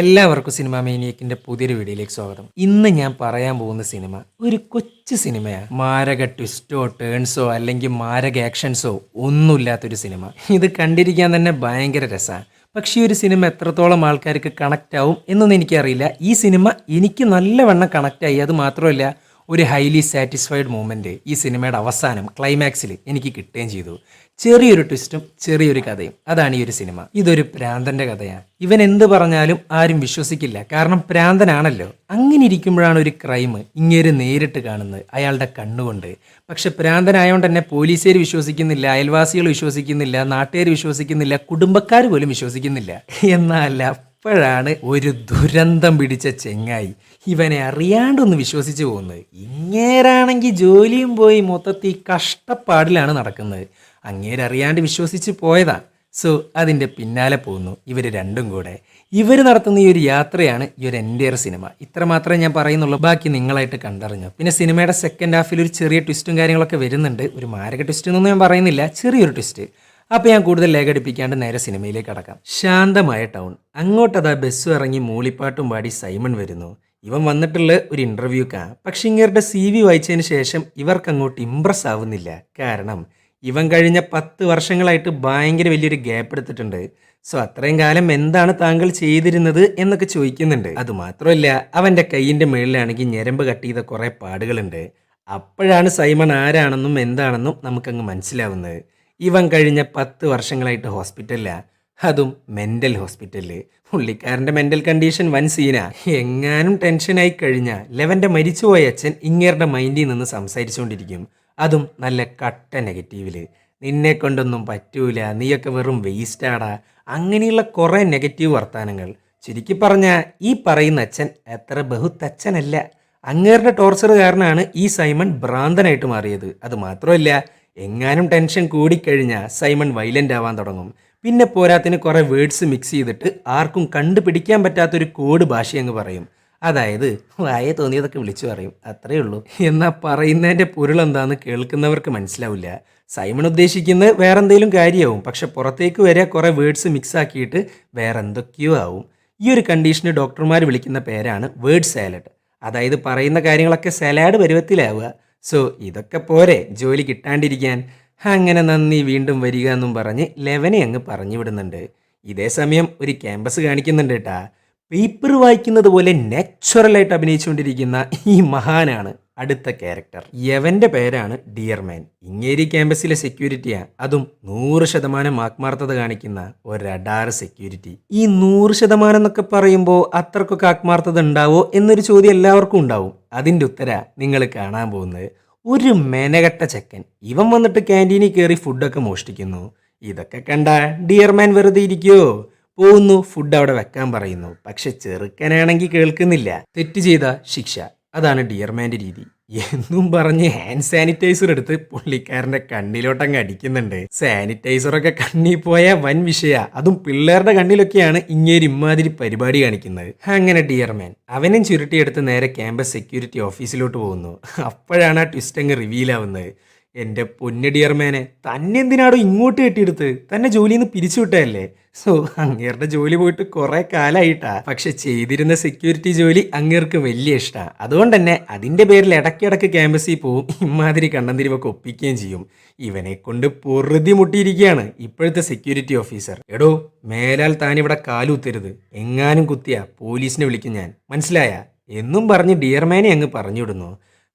എല്ലാവർക്കും സിനിമ മേനിയക്കിന്റെ പുതിയൊരു വീഡിയോയിലേക്ക് സ്വാഗതം. ഇന്ന് ഞാൻ പറയാൻ പോകുന്ന സിനിമ ഒരു കൊച്ചു സിനിമയാണ്. മാരക ട്വിസ്റ്റോ ടേൺസോ അല്ലെങ്കിൽ മാരക ആക്ഷൻസോ ഒന്നുമില്ലാത്തൊരു സിനിമ. ഇത് കണ്ടിരിക്കാൻ തന്നെ ഭയങ്കര രസമാണ്. പക്ഷേ ഒരു സിനിമ എത്രത്തോളം ആൾക്കാർക്ക് കണക്റ്റ് ആവും എന്നൊന്നും എനിക്കറിയില്ല. ഈ സിനിമ എനിക്ക് നല്ലവണ്ണം കണക്റ്റായി അത് മാത്രമല്ല ഒരു ഹൈലി സാറ്റിസ്ഫൈഡ് മൂമെന്റ് ഈ സിനിമയുടെ അവസാനം ക്ലൈമാക്സിൽ എനിക്ക് കിട്ടുകയും ചെയ്തു. ചെറിയൊരു ട്വിസ്റ്റും ചെറിയൊരു കഥയും. അതാണ് ഈ ഒരു സിനിമ ഇതൊരു പ്രാന്തന്റെ കഥയാണ്. ഇവൻ എന്ത് പറഞ്ഞാലും ആരും വിശ്വസിക്കില്ല. കാരണം പ്രാന്തനാണല്ലോ. അങ്ങനെ ഇരിക്കുമ്പോഴാണ് ഒരു ക്രൈം ഇങ്ങേര് നേരിട്ട് കാണുന്നത് അയാളുടെ കണ്ണുകൊണ്ട്. പക്ഷെ പ്രാന്തനായതുകൊണ്ട് തന്നെ പോലീസുകാർ വിശ്വസിക്കുന്നില്ല അയൽവാസികൾ വിശ്വസിക്കുന്നില്ല നാട്ടുകാർ വിശ്വസിക്കുന്നില്ല കുടുംബക്കാർ പോലും വിശ്വസിക്കുന്നില്ല. എന്നല്ല അപ്പോഴാണ് ഒരു ദുരന്തം പിടിച്ച ചെങ്ങായി. ഇവനെ അറിയാണ്ടൊന്ന് വിശ്വസിച്ച് പോകുന്നത്. ഇങ്ങേരാണെങ്കിൽ ജോലിയും പോയി മൊത്തത്തിൽ കഷ്ടപ്പാടിലാണ് നടക്കുന്നത്. അങ്ങേരറിയാണ്ട് വിശ്വസിച്ച് പോയതാ. സോ അതിന്റെ പിന്നാലെ പോകുന്നു. ഇവർ രണ്ടും കൂടെ. ഇവർ നടത്തുന്ന ഈ ഒരു യാത്രയാണ് ഈ ഒരു എന്റെ സിനിമ. ഇത്രമാത്രമേ ഞാൻ പറയുന്നുള്ളൂ. ബാക്കി നിങ്ങളായിട്ട് കണ്ടറിഞ്ഞു. പിന്നെ സിനിമയുടെ സെക്കൻഡ് ഹാഫിൽ ഒരു ചെറിയ ട്വിസ്റ്റും കാര്യങ്ങളൊക്കെ വരുന്നുണ്ട്. ഒരു മാരക ട്വിസ്റ്റ് എന്നൊന്നും ഞാൻ പറയുന്നില്ല. ചെറിയൊരു ട്വിസ്റ്റ് അപ്പോൾ ഞാൻ കൂടുതൽ ലേഖടിപ്പിക്കാണ്ട് നേരെ സിനിമയിലേക്ക് അടക്കാം ശാന്തമായ ടൗൺ അങ്ങോട്ടതാ ബസ് ഇറങ്ങി മൂളിപ്പാട്ടും പാടി സൈമൺ വരുന്നു. ഇവൻ വന്നിട്ടുള്ള ഒരു ഇന്റർവ്യൂക്കാണ് പക്ഷെ ഇങ്ങേരുടെ സി വി വായിച്ചതിന് ശേഷം ഇവർക്ക് അങ്ങോട്ട് ഇമ്പ്രസ് ആവുന്നില്ല. കാരണം ഇവൻ കഴിഞ്ഞ പത്ത് വർഷങ്ങളായിട്ട് ഭയങ്കര വലിയൊരു ഗ്യാപ്പ് എടുത്തിട്ടുണ്ട്. സോ അത്രയും കാലം എന്താണ് താങ്കൾ ചെയ്തിരുന്നത് എന്നൊക്കെ ചോദിക്കുന്നുണ്ട്. അതുമാത്രമല്ല അവന്റെ കൈയിന്റെ മുകളിലാണെങ്കിൽ ഞരമ്പ് കട്ട് ചെയ്ത കുറേ പാടുകളുണ്ട്. അപ്പോഴാണ് സൈമൺ ആരാണെന്നും എന്താണെന്നും നമുക്കങ്ങ് മനസ്സിലാവുന്നത്. ഇവൻ കഴിഞ്ഞ പത്ത് വർഷങ്ങളായിട്ട് ഹോസ്പിറ്റലിലാണ് അതും മെന്റൽ ഹോസ്പിറ്റലിൽ പുള്ളിക്കാരന്റെ മെന്റൽ കണ്ടീഷൻ വൻ സീന. എങ്ങാനും ടെൻഷനായി കഴിഞ്ഞാൽ ലെവന്റെ മരിച്ചുപോയ അച്ഛൻ ഇങ്ങേരുടെ മൈൻഡിൽ നിന്ന് സംസാരിച്ചുകൊണ്ടിരിക്കും. അതും നല്ല കട്ട നെഗറ്റീവിൽ നിന്നെ കൊണ്ടൊന്നും പറ്റൂല. നീയൊക്കെ വെറും വേസ്റ്റാടാ. അങ്ങനെയുള്ള കുറേ നെഗറ്റീവ് വർത്തമാനങ്ങൾ ചുരുക്കി പറഞ്ഞാൽ ഈ പറയുന്ന അച്ഛൻ എത്ര ബഹുത്തച്ഛനല്ല. അങ്ങേരുടെ ടോർച്ചർ കാരണമാണ് ഈ സൈമൺ ഭ്രാന്തനായിട്ട് മാറിയത്. അത് മാത്രമല്ല എങ്ങാനും ടെൻഷൻ കൂടിക്കഴിഞ്ഞാൽ സൈമൺ വൈലന്റ് ആവാൻ തുടങ്ങും. പിന്നെ പോരാത്തിന് കുറേ വേർഡ്സ് മിക്സ് ചെയ്തിട്ട് ആർക്കും കണ്ടുപിടിക്കാൻ പറ്റാത്തൊരു കോഡ് ഭാഷയങ്ങ് പറയും. അതായത് വായ തോന്നിയതൊക്കെ വിളിച്ചു പറയും. അത്രയേ ഉള്ളൂ. എന്നാൽ പറയുന്നതിന്റെ പൊരുൾ എന്താണെന്ന് കേൾക്കുന്നവർക്ക് മനസ്സിലാവില്ല. സൈമൺ ഉദ്ദേശിക്കുന്നത് വേറെ എന്തെങ്കിലും കാര്യമാവും പക്ഷെ പുറത്തേക്ക് വരെ കുറേ വേർഡ്സ് മിക്സ് ആക്കിയിട്ട് വേറെ എന്തൊക്കെയോ ആവും. ഈ ഒരു കണ്ടീഷന് ഡോക്ടർമാർ വിളിക്കുന്ന പേരാണ് വേർഡ് സാലഡ് അതായത് പറയുന്ന കാര്യങ്ങളൊക്കെ സലാഡ് പരുവത്തിലാവുക. സോ ഇതൊക്കെ പോരെ ജോലി കിട്ടാണ്ടിരിക്കാൻ. അങ്ങനെ നന്ദി വീണ്ടും വരിക എന്നും പറഞ്ഞ് ലെവനെ അങ്ങ് പറഞ്ഞു വിടുന്നുണ്ട് ഇതേ സമയം ഒരു ക്യാമ്പസ് കാണിക്കുന്നുണ്ട് കേട്ടാ പേപ്പർ വായിക്കുന്നത് പോലെ നാച്ചുറലായിട്ട് അഭിനയിച്ചുകൊണ്ടിരിക്കുന്ന ഈ മഹാനാണ് അടുത്ത ക്യാരക്ടർ യവന്റെ പേരാണ് ഡിയർമാൻ ഇങ്ങേരി ക്യാമ്പസിലെ സെക്യൂരിറ്റിയാ അതും നൂറ് ശതമാനം ആത്മാർത്ഥത കാണിക്കുന്ന ഒരടാർ സെക്യൂരിറ്റി ഈ നൂറ് ശതമാനം എന്നൊക്കെ പറയുമ്പോൾ അത്രക്കൊക്കെ ആത്മാർത്ഥത ഉണ്ടാവോ എന്നൊരു ചോദ്യം എല്ലാവർക്കും ഉണ്ടാവും. അതിന്റെ ഉത്തര നിങ്ങൾ കാണാൻ പോകുന്നത്. ഒരു മെനകെട്ട ചെക്കൻ. ഇവൻ വന്നിട്ട് ക്യാന്റീനിൽ കയറി ഫുഡൊക്കെ മോഷ്ടിക്കുന്നു. ഇതൊക്കെ കണ്ട ഡിയർമാൻ വെറുതെ ഇരിക്കുവോ? പോകുന്നു ഫുഡ് അവിടെ വെക്കാൻ പറയുന്നു. പക്ഷെ ചെറുക്കനാണെങ്കിൽ കേൾക്കുന്നില്ല. തെറ്റ് ചെയ്ത ശിക്ഷ. അതാണ് ഡിയർമാന്റെ രീതി. എന്നും പറഞ്ഞ് ഹാൻഡ് സാനിറ്റൈസർ എടുത്ത് പുള്ളിക്കാരന്റെ കണ്ണിലോട്ടങ്ങ് അടിക്കുന്നുണ്ട്. സാനിറ്റൈസറൊക്കെ കണ്ണിൽ പോയ വൻ വിഷയ. അതും പിള്ളേരുടെ കണ്ണിലൊക്കെയാണ് ഇങ്ങേര് ഇമ്മാതിരി പരിപാടി കാണിക്കുന്നത്. അങ്ങനെ ഡിയർമാൻ അവനും ചുരുട്ടിയെടുത്ത് നേരെ ക്യാമ്പസ് സെക്യൂരിറ്റി ഓഫീസിലോട്ട് പോകുന്നു. അപ്പോഴാണ് ആ ട്വിസ്റ്റ് അങ്ങ് റിവീൽ ആവുന്നത്. എന്റെ പൊന്നു ഡിയർമാനെ തന്നെ എന്തിനാടോ ഇങ്ങോട്ട് കെട്ടിയെടുത്ത്? തന്നെ ജോലിയിൽ നിന്ന് പിരിച്ചുവിട്ടതല്ലേ സോ അങ്ങേരുടെ ജോലി പോയിട്ട് കുറെ കാലമായിട്ടാ പക്ഷെ ചെയ്തിരുന്ന സെക്യൂരിറ്റി ജോലി അങ്ങേർക്ക് വലിയ ഇഷ്ടമാണ് അതുകൊണ്ട് തന്നെ അതിന്റെ പേരിൽ ഇടയ്ക്കിടയ്ക്ക് ക്യാമ്പസിൽ പോവും ഇമാതിരി കണ്ണന്തിരിവൊക്കെ ഒപ്പിക്കുകയും ചെയ്യും. ഇവനെ കൊണ്ട് പൊറുതി മുട്ടിയിരിക്കുകയാണ് ഇപ്പോഴത്തെ സെക്യൂരിറ്റി ഓഫീസർ എടോ മേലാൽ താനിവിടെ കാലുത്തരുത്. എങ്ങാനും കുത്തിയാ പോലീസിനെ വിളിക്കും ഞാൻ. മനസ്സിലായ? എന്നും പറഞ്ഞ് ഡിയർമാനെ അങ്ങ് പറഞ്ഞുവിടുന്നു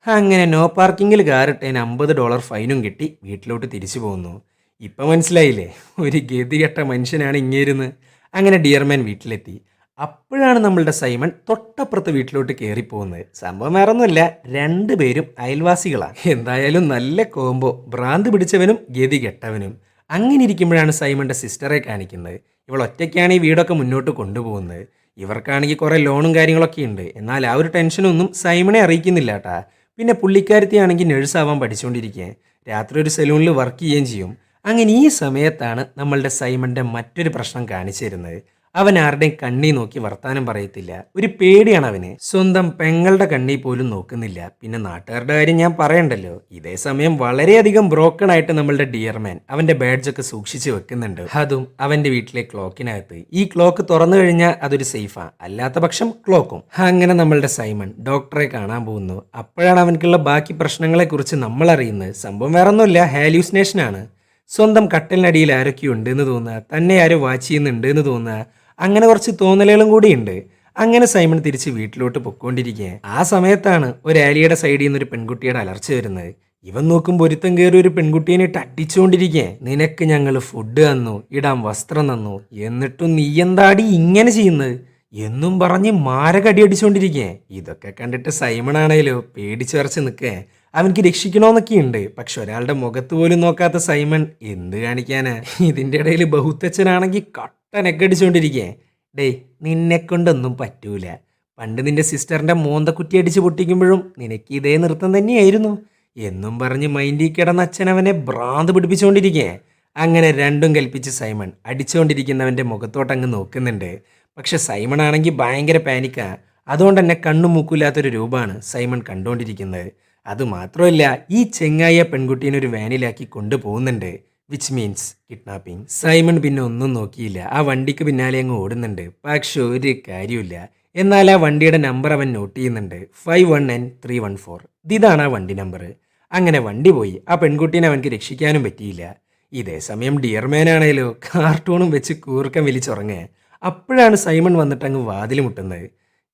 അങ്ങനെ നോ പാർക്കിങ്ങിൽ കാറിട്ടതിന് അമ്പത് ഡോളർ ഫൈനും കിട്ടി. വീട്ടിലോട്ട് തിരിച്ചു പോകുന്നു ഇപ്പം മനസ്സിലായില്ലേ? ഒരു ഗതികെട്ട മനുഷ്യനാണ് ഇങ്ങേരുന്ന്. അങ്ങനെ ഡിയർമാൻ വീട്ടിലെത്തി. അപ്പോഴാണ് നമ്മളുടെ സൈമൺ തൊട്ടപ്പുറത്ത് വീട്ടിലോട്ട് കയറിപ്പോകുന്നത് സംഭവം വേറൊന്നുമല്ല. രണ്ടുപേരും അയൽവാസികളാണ് എന്തായാലും നല്ല കോംബോ. ഭ്രാന്ത് പിടിച്ചവനും ഗതി കെട്ടവനും. അങ്ങനെ ഇരിക്കുമ്പോഴാണ് സൈമന്റെ സിസ്റ്ററെ കാണിക്കുന്നത്. ഇവൾ ഒറ്റയ്ക്കാണ് ഈ വീടൊക്കെ മുന്നോട്ട് കൊണ്ടുപോകുന്നത്. ഇവർക്കാണെങ്കിൽ കുറേ ലോണും കാര്യങ്ങളൊക്കെ ഉണ്ട്. എന്നാൽ ആ ഒരു ടെൻഷനൊന്നും സൈമണെ അറിയിക്കുന്നില്ല കേട്ടാ പിന്നെ പുള്ളിക്കാരത്തിയാണെങ്കിൽ നഴ്സാവാൻ പഠിച്ചുകൊണ്ടിരിക്കുക രാത്രി ഒരു സലൂണിൽ വർക്ക് ചെയ്യുകയും ചെയ്യും. അങ്ങനെ ഈ സമയത്താണ് നമ്മളുടെ സൈമണിന്റെ മറ്റൊരു പ്രശ്നം കാണിച്ചു തരുന്നത്. അവൻ ആരുടെയും കണ്ണി നോക്കി വർത്താനം പറയത്തില്ല. ഒരു പേടിയാണ് അവന്. സ്വന്തം പെങ്ങളുടെ കണ്ണി പോലും നോക്കുന്നില്ല. പിന്നെ നാട്ടുകാരുടെ കാര്യം ഞാൻ പറയണ്ടല്ലോ. ഇതേ സമയം വളരെയധികം ബ്രോക്കൺ ആയിട്ട് നമ്മളുടെ ഡിയർമാൻ അവന്റെ ബാഡ്ജൊക്കെ സൂക്ഷിച്ചു വെക്കുന്നുണ്ട്. അതും അവന്റെ വീട്ടിലെ ക്ലോക്കിനകത്ത് ഈ ക്ലോക്ക് തുറന്നു കഴിഞ്ഞാൽ അതൊരു സേഫാ അല്ലാത്ത പക്ഷം ക്ലോക്കും അങ്ങനെ നമ്മളുടെ സൈമൺ ഡോക്ടറെ കാണാൻ പോകുന്നു. അപ്പോഴാണ് അവനക്കുള്ള ബാക്കി പ്രശ്നങ്ങളെ കുറിച്ച് നമ്മൾ അറിയുന്നത് സംഭവം വേറൊന്നുമില്ല. ഹാലൂസിനേഷൻ ആണ്. സ്വന്തം കട്ടലിനടിയിൽ ആരൊക്കെയുണ്ട് എന്ന് തോന്നുക. തന്നെ ആരും വാച്ച് ചെയ്യുന്നുണ്ട് എന്ന് തോന്നുക. അങ്ങനെ കുറച്ച് തോന്നലുകളും കൂടിയുണ്ട്. അങ്ങനെ സൈമൺ തിരിച്ച് വീട്ടിലോട്ട് പൊക്കോണ്ടിരിക്കുക ആ സമയത്താണ് ഒരു ആലിയുടെ സൈഡിൽ നിന്ന് ഒരു പെൺകുട്ടിയുടെ അലർച്ച വരുന്നത്. ഇവൻ നോക്കുമ്പോൾ ഒരുത്തം കയറി ഒരു പെൺകുട്ടീനെ ഇട്ട് അടിച്ചുകൊണ്ടിരിക്കുക നിനക്ക് ഞങ്ങൾ ഫുഡ് തന്നു ഇടാൻ വസ്ത്രം തന്നു. എന്നിട്ടും നീ എന്താടി ഇങ്ങനെ ചെയ്യുന്നത്? എന്നും പറഞ്ഞ് മാരകടി അടിച്ചുകൊണ്ടിരിക്കേ ഇതൊക്കെ കണ്ടിട്ട് സൈമണാണേലോ വരച്ച് നിൽക്കേ. അവൻക്ക് രക്ഷിക്കണമെന്നൊക്കെയുണ്ട് പക്ഷെ ഒരാളുടെ മുഖത്ത് പോലും നോക്കാത്ത സൈമൺ എന്ത് കാണിക്കാനാ? ഇതിന്റെ ഇടയിൽ ബഹുത്തച്ഛനാണെങ്കിൽ കട്ടനൊക്കെ അടിച്ചുകൊണ്ടിരിക്കേ ഡേയ് നിന്നെ കൊണ്ടൊന്നും പറ്റൂല. പണ്ട് നിന്റെ സിസ്റ്ററിന്റെ മോന്തക്കുറ്റി അടിച്ച് പൊട്ടിക്കുമ്പോഴും നിനക്ക് ഇതേ നൃത്തം തന്നെയായിരുന്നു. എന്നും പറഞ്ഞ് മൈൻഡിൽ കിടന്ന അച്ഛൻ അവനെ ഭ്രാന്ത് പിടിപ്പിച്ചുകൊണ്ടിരിക്കേ അങ്ങനെ രണ്ടും കൽപ്പിച്ച് സൈമൺ അടിച്ചുകൊണ്ടിരിക്കുന്നവന്റെ മുഖത്തോട്ടങ്ങ് നോക്കുന്നുണ്ട്. പക്ഷെ സൈമൺ ആണെങ്കിൽ ഭയങ്കര പാനിക്കാ. അതുകൊണ്ട് തന്നെ കണ്ണു മൂക്കില്ലാത്തൊരു രൂപമാണ് സൈമൺ കണ്ടുകൊണ്ടിരിക്കുന്നത് അതുമാത്രമല്ല ഈ ചെങ്ങായ പെൺകുട്ടീനെ ഒരു വാനിലാക്കി കൊണ്ടുപോകുന്നുണ്ട്. വിച്ച് മീൻസ് കിഡ്നാപ്പിംഗ് സൈമൺ പിന്നെ ഒന്നും നോക്കിയില്ല. ആ വണ്ടിക്ക് പിന്നാലെ അങ്ങ് ഓടുന്നുണ്ട്. പക്ഷെ ഒരു കാര്യമില്ല എന്നാൽ ആ വണ്ടിയുടെ നമ്പർ അവൻ നോട്ട് ചെയ്യുന്നുണ്ട്. Five one nine three one four ഇതാണ് ആ വണ്ടി നമ്പർ അങ്ങനെ വണ്ടി പോയി. ആ പെൺകുട്ടീനെ അവൻക്ക് രക്ഷിക്കാനും പറ്റിയില്ല. ഇതേ സമയം ഡിയർമാൻ ആണേലോ കാർട്ടൂണും വെച്ച് കൂർക്കം വലിച്ചുറങ്ങുക അപ്പോഴാണ് സൈമൺ വന്നിട്ട് അങ്ങ് വാതിൽ മുട്ടുന്നത്.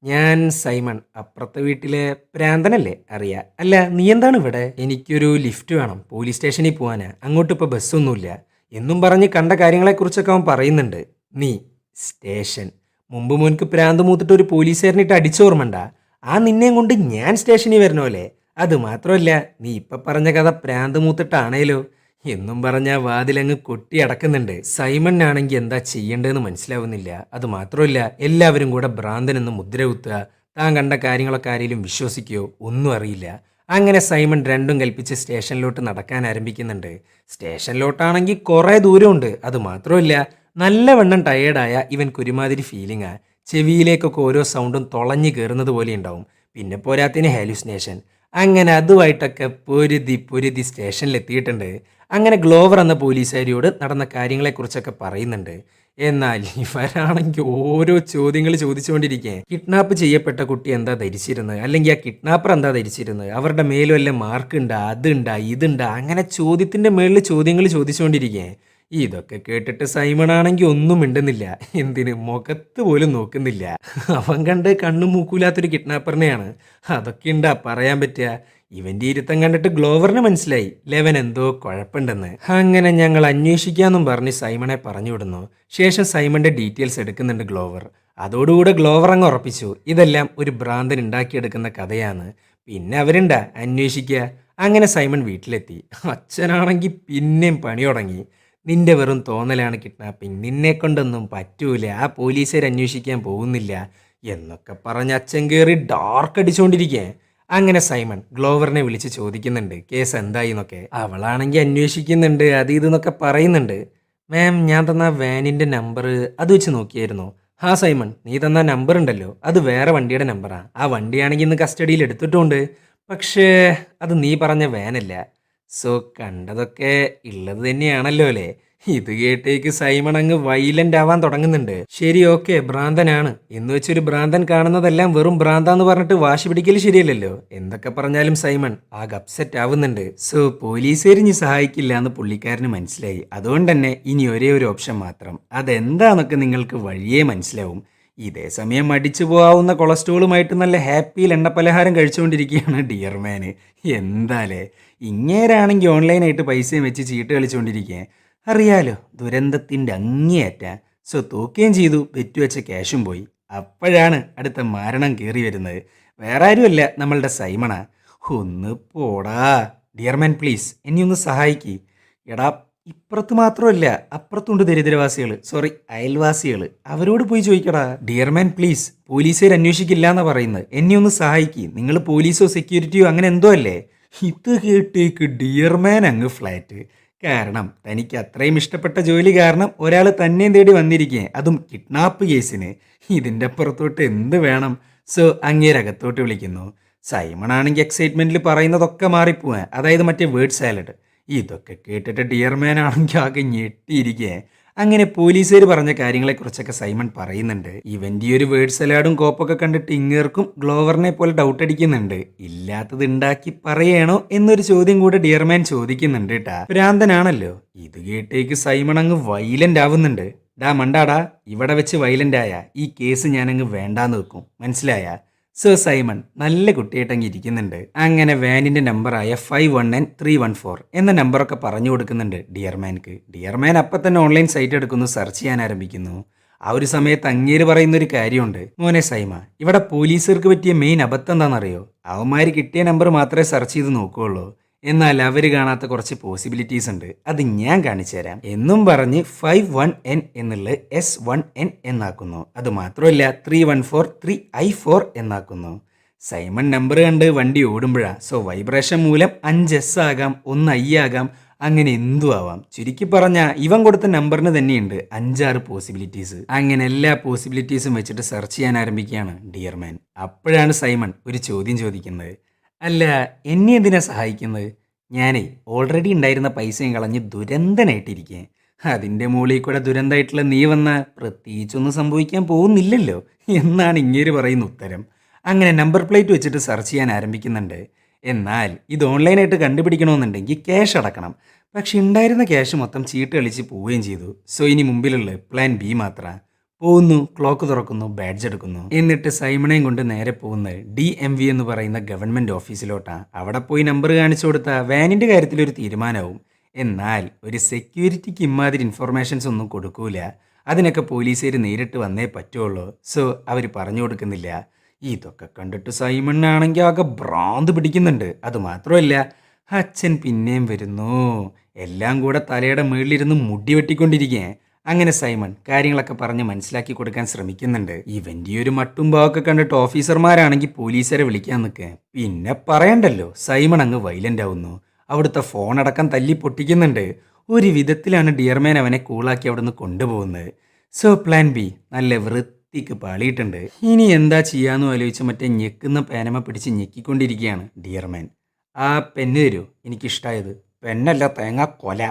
ഞാൻ സൈമൺ അപ്പുറത്തെ വീട്ടിലെ പ്രാന്തനല്ലേ? അറിയാ. അല്ല നീ എന്താണ് ഇവിടെ? എനിക്കൊരു ലിഫ്റ്റ് വേണം പോലീസ് സ്റ്റേഷനിൽ പോവാനാ. അങ്ങോട്ട് ഇപ്പോൾ ബസ്സൊന്നുമില്ല. എന്നും പറഞ്ഞ് കണ്ട കാര്യങ്ങളെക്കുറിച്ചൊക്കെ അവൻ പറയുന്നുണ്ട്. നീ സ്റ്റേഷൻ. മുമ്പ് മുൻക്ക് പ്രാന്ത് മൂത്തിട്ട് ഒരു പോലീസുകാരനിട്ട് അടിച്ചോർമ്മണ്ട? ആ നിന്നെയും കൊണ്ട് ഞാൻ സ്റ്റേഷനിൽ വരണോലേ അത് മാത്രമല്ല നീ ഇപ്പൊ പറഞ്ഞ കഥ പ്രാന്ത് മൂത്തിട്ടാണേലോ? എന്നും പറഞ്ഞ വാതിലങ്ങ് കൊട്ടി അടക്കുന്നുണ്ട്. സൈമണിനാണെങ്കിൽ എന്താ ചെയ്യേണ്ടതെന്ന് മനസ്സിലാവുന്നില്ല. അത് മാത്രമല്ല എല്ലാവരും കൂടെ ഭ്രാന്തനെന്ന് മുദ്ര കുത്തുക താൻ കണ്ട കാര്യങ്ങളൊക്കെ ആരെങ്കിലും വിശ്വസിക്കുകയോ ഒന്നും അറിയില്ല. അങ്ങനെ സൈമൺ രണ്ടും കൽപ്പിച്ച് സ്റ്റേഷനിലോട്ട് നടക്കാൻ ആരംഭിക്കുന്നുണ്ട്. സ്റ്റേഷനിലോട്ടാണെങ്കിൽ കുറേ ദൂരമുണ്ട് അത് മാത്രമല്ല നല്ലവണ്ണം ടയേർഡായ ഇവൻക്ക് ഒരുമാതിരി ആ. ചെവിയിലേക്കൊക്കെ ഓരോ സൗണ്ടും തുളഞ്ഞു കയറുന്നത് പോലെ ഉണ്ടാവും. പിന്നെ പോരാത്തിന് ഹാലുസിനേഷൻ അങ്ങനെ അതുമായിട്ടൊക്കെ പൊരുതി പൊരുതി സ്റ്റേഷനിലെത്തിയിട്ടുണ്ട്. അങ്ങനെ ഗ്ലോവർ എന്ന പോലീസുകാരിയോട് നടന്ന കാര്യങ്ങളെക്കുറിച്ചൊക്കെ പറയുന്നുണ്ട്. എന്നാൽ ഇവരാണെങ്കിൽ ഓരോ ചോദ്യങ്ങൾ ചോദിച്ചുകൊണ്ടിരിക്കേ. കിഡ്നാപ്പ് ചെയ്യപ്പെട്ട കുട്ടി എന്താ ധരിച്ചിരുന്നത്? അല്ലെങ്കിൽ ആ കിഡ്നാപ്പർ എന്താ ധരിച്ചിരുന്നത്? അവരുടെ മേലും വല്ല മാർക്ക് ഉണ്ടാ അതുണ്ടാ ഇതുണ്ടാ അങ്ങനെ ചോദ്യത്തിന്റെ മേളിൽ ചോദ്യങ്ങൾ ചോദിച്ചുകൊണ്ടിരിക്കേ. ഇതൊക്കെ കേട്ടിട്ട് സൈമൺ ആണെങ്കിൽ ഒന്നും മിണ്ടുന്നില്ല. എന്തിന്? മുഖത്ത് പോലും നോക്കുന്നില്ല. അവൻ കണ്ട് കണ്ണും മൂക്കൂലാത്തൊരു കിഡ്നാപ്പറിനെയാണ് അതൊക്കെ ഉണ്ടാ പറയാൻ പറ്റുക ഇവന്റെ ഇരുത്തം കണ്ടിട്ട് ഗ്ലോവറിന് മനസ്സിലായി. ലെവൻ എന്തോ കുഴപ്പമുണ്ടെന്ന്. അങ്ങനെ ഞങ്ങൾ അന്വേഷിക്കാമെന്നും പറഞ്ഞ് സൈമണെ പറഞ്ഞു വിടുന്നു. ശേഷം സൈമന്റെ ഡീറ്റെയിൽസ് എടുക്കുന്നുണ്ട് ഗ്ലോവർ. അതോടുകൂടെ ഗ്ലോവർ അങ്ങ് ഉറപ്പിച്ചു. ഇതെല്ലാം ഒരു ഭ്രാന്തൻ ഉണ്ടാക്കിയെടുക്കുന്ന കഥയാണ്. പിന്നെ അവരുണ്ടാ അന്വേഷിക്കുക? അങ്ങനെ സൈമൺ വീട്ടിലെത്തി. അച്ഛനാണെങ്കിൽ പിന്നെയും പണി തുടങ്ങി. നിന്റെ വെറും തോന്നലാണ് കിഡ്നാപ്പിംഗ്. നിന്നെ കൊണ്ടൊന്നും പറ്റൂല. ആ പോലീസുകാർ അന്വേഷിക്കാൻ പോകുന്നില്ല. എന്നൊക്കെ പറഞ്ഞ് അച്ഛൻ കയറി ഡാർക്ക് അടിച്ചുകൊണ്ടിരിക്കേ അങ്ങനെ സൈമൺ ഗ്ലോവറിനെ വിളിച്ച് ചോദിക്കുന്നുണ്ട് കേസ് എന്തായി എന്നൊക്കെ? അവളാണെങ്കിൽ അന്വേഷിക്കുന്നുണ്ട് അത് ഇതെന്നൊക്കെ പറയുന്നുണ്ട്. മാം ഞാൻ തന്ന വാനിന്റെ നമ്പർ അത് വെച്ച് നോക്കിയായിരുന്നു. ആ സൈമൺ നീ തന്ന നമ്പർ ഉണ്ടല്ലോ അത് വേറെ വണ്ടിയുടെ നമ്പറാണ് ആ വണ്ടിയാണെങ്കിൽ ഇന്ന് കസ്റ്റഡിയിൽ എടുത്തിട്ടുണ്ട്. പക്ഷേ അത് നീ പറഞ്ഞ വാനല്ല. സോ കണ്ടതൊക്കെ ഉള്ളത് തന്നെയാണല്ലോ അല്ലേ? ഇത് കേട്ടേക്ക് സൈമൺ അങ്ങ് വൈലന്റ് ആവാൻ തുടങ്ങുന്നുണ്ട്. ശരി ഓക്കെ ഭ്രാന്തനാണ്. എന്ന് വെച്ചൊരു ഭ്രാന്തൻ കാണുന്നതെല്ലാം വെറും ഭ്രാന്താന്ന് പറഞ്ഞിട്ട് വാശി പിടിക്കൽ ശരിയല്ലല്ലോ. എന്തൊക്കെ പറഞ്ഞാലും സൈമൺ ആകെ അപ്സെറ്റ് ആവുന്നുണ്ട്. സോ പോലീസുകാർ ഇനി സഹായിക്കില്ല എന്ന് പുള്ളിക്കാരന് മനസ്സിലായി. അതുകൊണ്ട് തന്നെ ഇനി ഒരേ ഒരു ഓപ്ഷൻ മാത്രം. അതെന്താന്നൊക്കെ നിങ്ങൾക്ക് വഴിയേ മനസ്സിലാവും. ഇതേ സമയം അടിച്ചു പോകാവുന്ന കൊളസ്ട്രോളുമായിട്ട് നല്ല ഹാപ്പിയിൽ എണ്ണപ്പലഹാരം കഴിച്ചുകൊണ്ടിരിക്കുകയാണ് ഡിയർമാന് എന്താലേ? ഇങ്ങേരാണെങ്കിൽ ഓൺലൈനായിട്ട് പൈസയും വെച്ച് ചീട്ട് കളിച്ചുകൊണ്ടിരിക്കുക അറിയാലോ ദുരന്തത്തിന്റെ അങ്ങേയറ്റ. സോ തൂക്കുകയും ചെയ്തു വെച്ച ക്യാഷും പോയി. അപ്പോഴാണ് അടുത്ത മരണം കയറി വരുന്നത്. വേറെ ആരുമല്ല നമ്മളുടെ സൈമണ. ഒന്ന് പോടാ. ഡിയർമാൻ പ്ലീസ് എന്നെ ഒന്ന് സഹായിക്ക്. എടാ ഇപ്പുറത്ത് മാത്രമല്ല അപ്പുറത്തുണ്ട് ദരിദ്രവാസികൾ. സോറി അയൽവാസികൾ. അവരോട് പോയി ചോദിക്കടാ. ഡിയർമാൻ പ്ലീസ് പോലീസുകാർ അന്വേഷിക്കില്ല എന്നാ പറയുന്നത്. എന്നെ ഒന്ന് സഹായിക്ക്. നിങ്ങൾ പോലീസോ സെക്യൂരിറ്റിയോ അങ്ങനെ എന്തോ അല്ലേ? ഇത് കേട്ടേക്ക് ഡിയർമാൻ അങ്ങ് ഫ്ലാറ്റ് കാരണം തനിക്ക് അത്രയും ഇഷ്ടപ്പെട്ട ജോലി കാരണം ഒരാൾ തന്നെയും തേടി വന്നിരിക്കേ. അതും കിഡ്നാപ്പ് കേസിന് ഇതിന്റെ അപ്പുറത്തോട്ട് എന്ത് വേണം? സോ അങ്ങേരകത്തോട്ട് വിളിക്കുന്നു. സൈമൺ ആണെങ്കിൽ എക്സൈറ്റ്മെന്റിൽ പറയുന്നതൊക്കെ മാറിപ്പോവാൻ അതായത് മറ്റേ വേർഡ് സാലഡ് ഇതൊക്കെ കേട്ടിട്ട് ഡിയർമാൻ ആണെങ്കിൽ ആകെ ഞെട്ടിയിരിക്കേ. അങ്ങനെ പോലീസുകാർ പറഞ്ഞ കാര്യങ്ങളെക്കുറിച്ചൊക്കെ സൈമൺ പറയുന്നുണ്ട്. ഈ ഒരു വേർഡ് സലാഡും കോപ്പൊക്കെ കണ്ടിട്ട് ഇങ്ങേർക്കും ഗ്ലോവറിനെ പോലെ ഡൗട്ട് അടിക്കുന്നുണ്ട്. ഇല്ലാത്തത് ഉണ്ടാക്കി പറയണോ എന്നൊരു ചോദ്യം കൂടെ ഡിയർമാൻ ചോദിക്കുന്നുണ്ട് കേട്ടാ ഭ്രാന്തനാണല്ലോ. ഇത് കേട്ടേക്ക് സൈമൺ അങ്ങ് വൈലന്റ് ആവുന്നുണ്ട്. ഡാ മണ്ടാടാ ഇവിടെ വെച്ച് വൈലന്റ് ആയ. ഈ കേസ് ഞാനങ്ങ് വേണ്ടാന്ന് വെക്കും. മനസ്സിലായ? സർ സൈമൺ നല്ല കുട്ടിയായിട്ടങ്ങ് ഇരിക്കുന്നുണ്ട്. അങ്ങനെ വാനിന്റെ നമ്പറായ five one nine three one four എന്ന നമ്പറൊക്കെ പറഞ്ഞു കൊടുക്കുന്നുണ്ട് ഡിയർമാൻക്ക് ഡിയർമാൻ അപ്പം തന്നെ ഓൺലൈൻ സൈറ്റ് എടുക്കുന്നു സെർച്ച് ചെയ്യാൻ ആരംഭിക്കുന്നു. ആ ഒരു സമയത്ത് അങ്ങേര് പറയുന്ന ഒരു കാര്യമുണ്ട്. മോനെ സൈമ ഇവിടെ പോലീസുകാർക്ക് പറ്റിയ മെയിൻ അബദ്ധം എന്താണെന്നറിയോ? അവന്മാർ കിട്ടിയ നമ്പർ മാത്രമേ സെർച്ച് ചെയ്ത് നോക്കുകയുള്ളൂ. എന്നാൽ അവർ കാണാത്ത കുറച്ച് പോസിബിലിറ്റീസ് ഉണ്ട്. അത് ഞാൻ കാണിച്ചു തരാം. എന്നും പറഞ്ഞ് ഫൈവ് വൺ എൻ എന്നുള്ള എസ് വൺ എൻ എന്നാക്കുന്നു. അത് മാത്രമല്ല three one four three I four എന്നാക്കുന്നു. Simon number കണ്ട് വണ്ടി ഓടുമ്പോഴാണ് സോ വൈബ്രേഷൻ മൂലം അഞ്ച് എസ് ആകാം ഒന്ന് ഐ ആകാം അങ്ങനെ എന്തു ആവാം. ചുരുക്കി പറഞ്ഞാൽ ഇവൻ കൊടുത്ത നമ്പറിന് തന്നെയുണ്ട്. അഞ്ചാറ് പോസിബിലിറ്റീസ് അങ്ങനെ എല്ലാ പോസിബിലിറ്റീസും വെച്ചിട്ട് സെർച്ച് ചെയ്യാൻ ആരംഭിക്കുകയാണ് ഡിയർമാൻ അപ്പോഴാണ് സൈമൺ ഒരു ചോദ്യം ചോദിക്കുന്നത്. അല്ല എന്നെ എന്തിനാ സഹായിക്കുന്നത്? ഞാനേ ഓൾറെഡി ഉണ്ടായിരുന്ന പൈസയും കളഞ്ഞ് ദുരന്തനായിട്ടിരിക്കേ. അതിന്റെ മുകളിൽ കൂടെ ദുരന്തമായിട്ടുള്ള നീ വന്ന പ്രത്യേകിച്ചൊന്നും സംഭവിക്കാൻ പോകുന്നില്ലല്ലോ എന്നാണ് ഇങ്ങേര് പറയുന്ന ഉത്തരം. അങ്ങനെ നമ്പർ പ്ലേറ്റ് വെച്ചിട്ട് സെർച്ച് ചെയ്യാൻ ആരംഭിക്കുന്നുണ്ട്. എന്നാൽ ഇത് ഓൺലൈനായിട്ട് കണ്ടുപിടിക്കണമെന്നുണ്ടെങ്കിൽ ക്യാഷ് അടക്കണം. പക്ഷെ ഉണ്ടായിരുന്ന ക്യാഷ് മൊത്തം ചീട്ട് കളിച്ച് പോവുകയും ചെയ്തു. സോ ഇനി മുമ്പിലുള്ള പ്ലാൻ ബി മാത്രമാണ് പോകുന്നു ക്ലോക്ക് തുറക്കുന്നു ബാഡ്ജ് എടുക്കുന്നു. എന്നിട്ട് സൈമണയും കൊണ്ട് നേരെ പോകുന്നത് ഡി എം വി എന്ന് പറയുന്ന ഗവൺമെന്റ് ഓഫീസിലോട്ടാണ് അവിടെ പോയി നമ്പർ കാണിച്ചു കൊടുത്ത വാനിന്റെ കാര്യത്തിൽ ഒരു തീരുമാനവും. എന്നാൽ ഒരു സെക്യൂരിറ്റിക്ക് ഇമാതിരി ഇൻഫർമേഷൻസ് ഒന്നും കൊടുക്കൂല. അതിനൊക്കെ പോലീസുകാർ നേരിട്ട് വന്നേ പറ്റുള്ളൂ. സോ അവർ പറഞ്ഞു കൊടുക്കുന്നില്ല. ഇതൊക്കെ കണ്ടിട്ട് സൈമണ്ണാണെങ്കിൽ ആകെ ഭ്രാന്ത് പിടിക്കുന്നുണ്ട്. അത് മാത്രമല്ല അച്ഛൻ പിന്നെയും വരുന്നു. എല്ലാം കൂടെ തലയുടെ മുകളിലിരുന്ന് മുടി വെട്ടിക്കൊണ്ടിരിക്കേ അങ്ങനെ സൈമൺ കാര്യങ്ങളൊക്കെ പറഞ്ഞ് മനസ്സിലാക്കി കൊടുക്കാൻ ശ്രമിക്കുന്നുണ്ട്. ഇവന്റെ ഒരു മട്ടും ഭാവമൊക്കെ കണ്ടിട്ട് ഓഫീസർമാരാണെങ്കിൽ പോലീസരെ വിളിക്കാൻ നിൽക്കുക പിന്നെ പറയണ്ടല്ലോ സൈമൺ അങ്ങ് വൈലന്റ് ആവുന്നു. അവിടുത്തെ ഫോൺ അടക്കം തല്ലി പൊട്ടിക്കുന്നുണ്ട്. ഒരു വിധത്തിലാണ് ഡിയർമാൻ അവനെ കൂളാക്കി അവിടുന്ന് കൊണ്ടുപോകുന്നത്. സോ പ്ലാൻ ബി നല്ല വൃത്തിക്ക് പാളിയിട്ടുണ്ട്. ഇനി എന്താ ചെയ്യാന്ന് ആലോചിച്ച് മറ്റേ ഞെക്കുന്ന പേനമ പിടിച്ച് ഞെക്കിക്കൊണ്ടിരിക്കുകയാണ് ഡിയർമാൻ ആ പെന്ന് തരൂ എനിക്കിഷ്ടമായത് പെണ്ണല്ല തേങ്ങ കൊല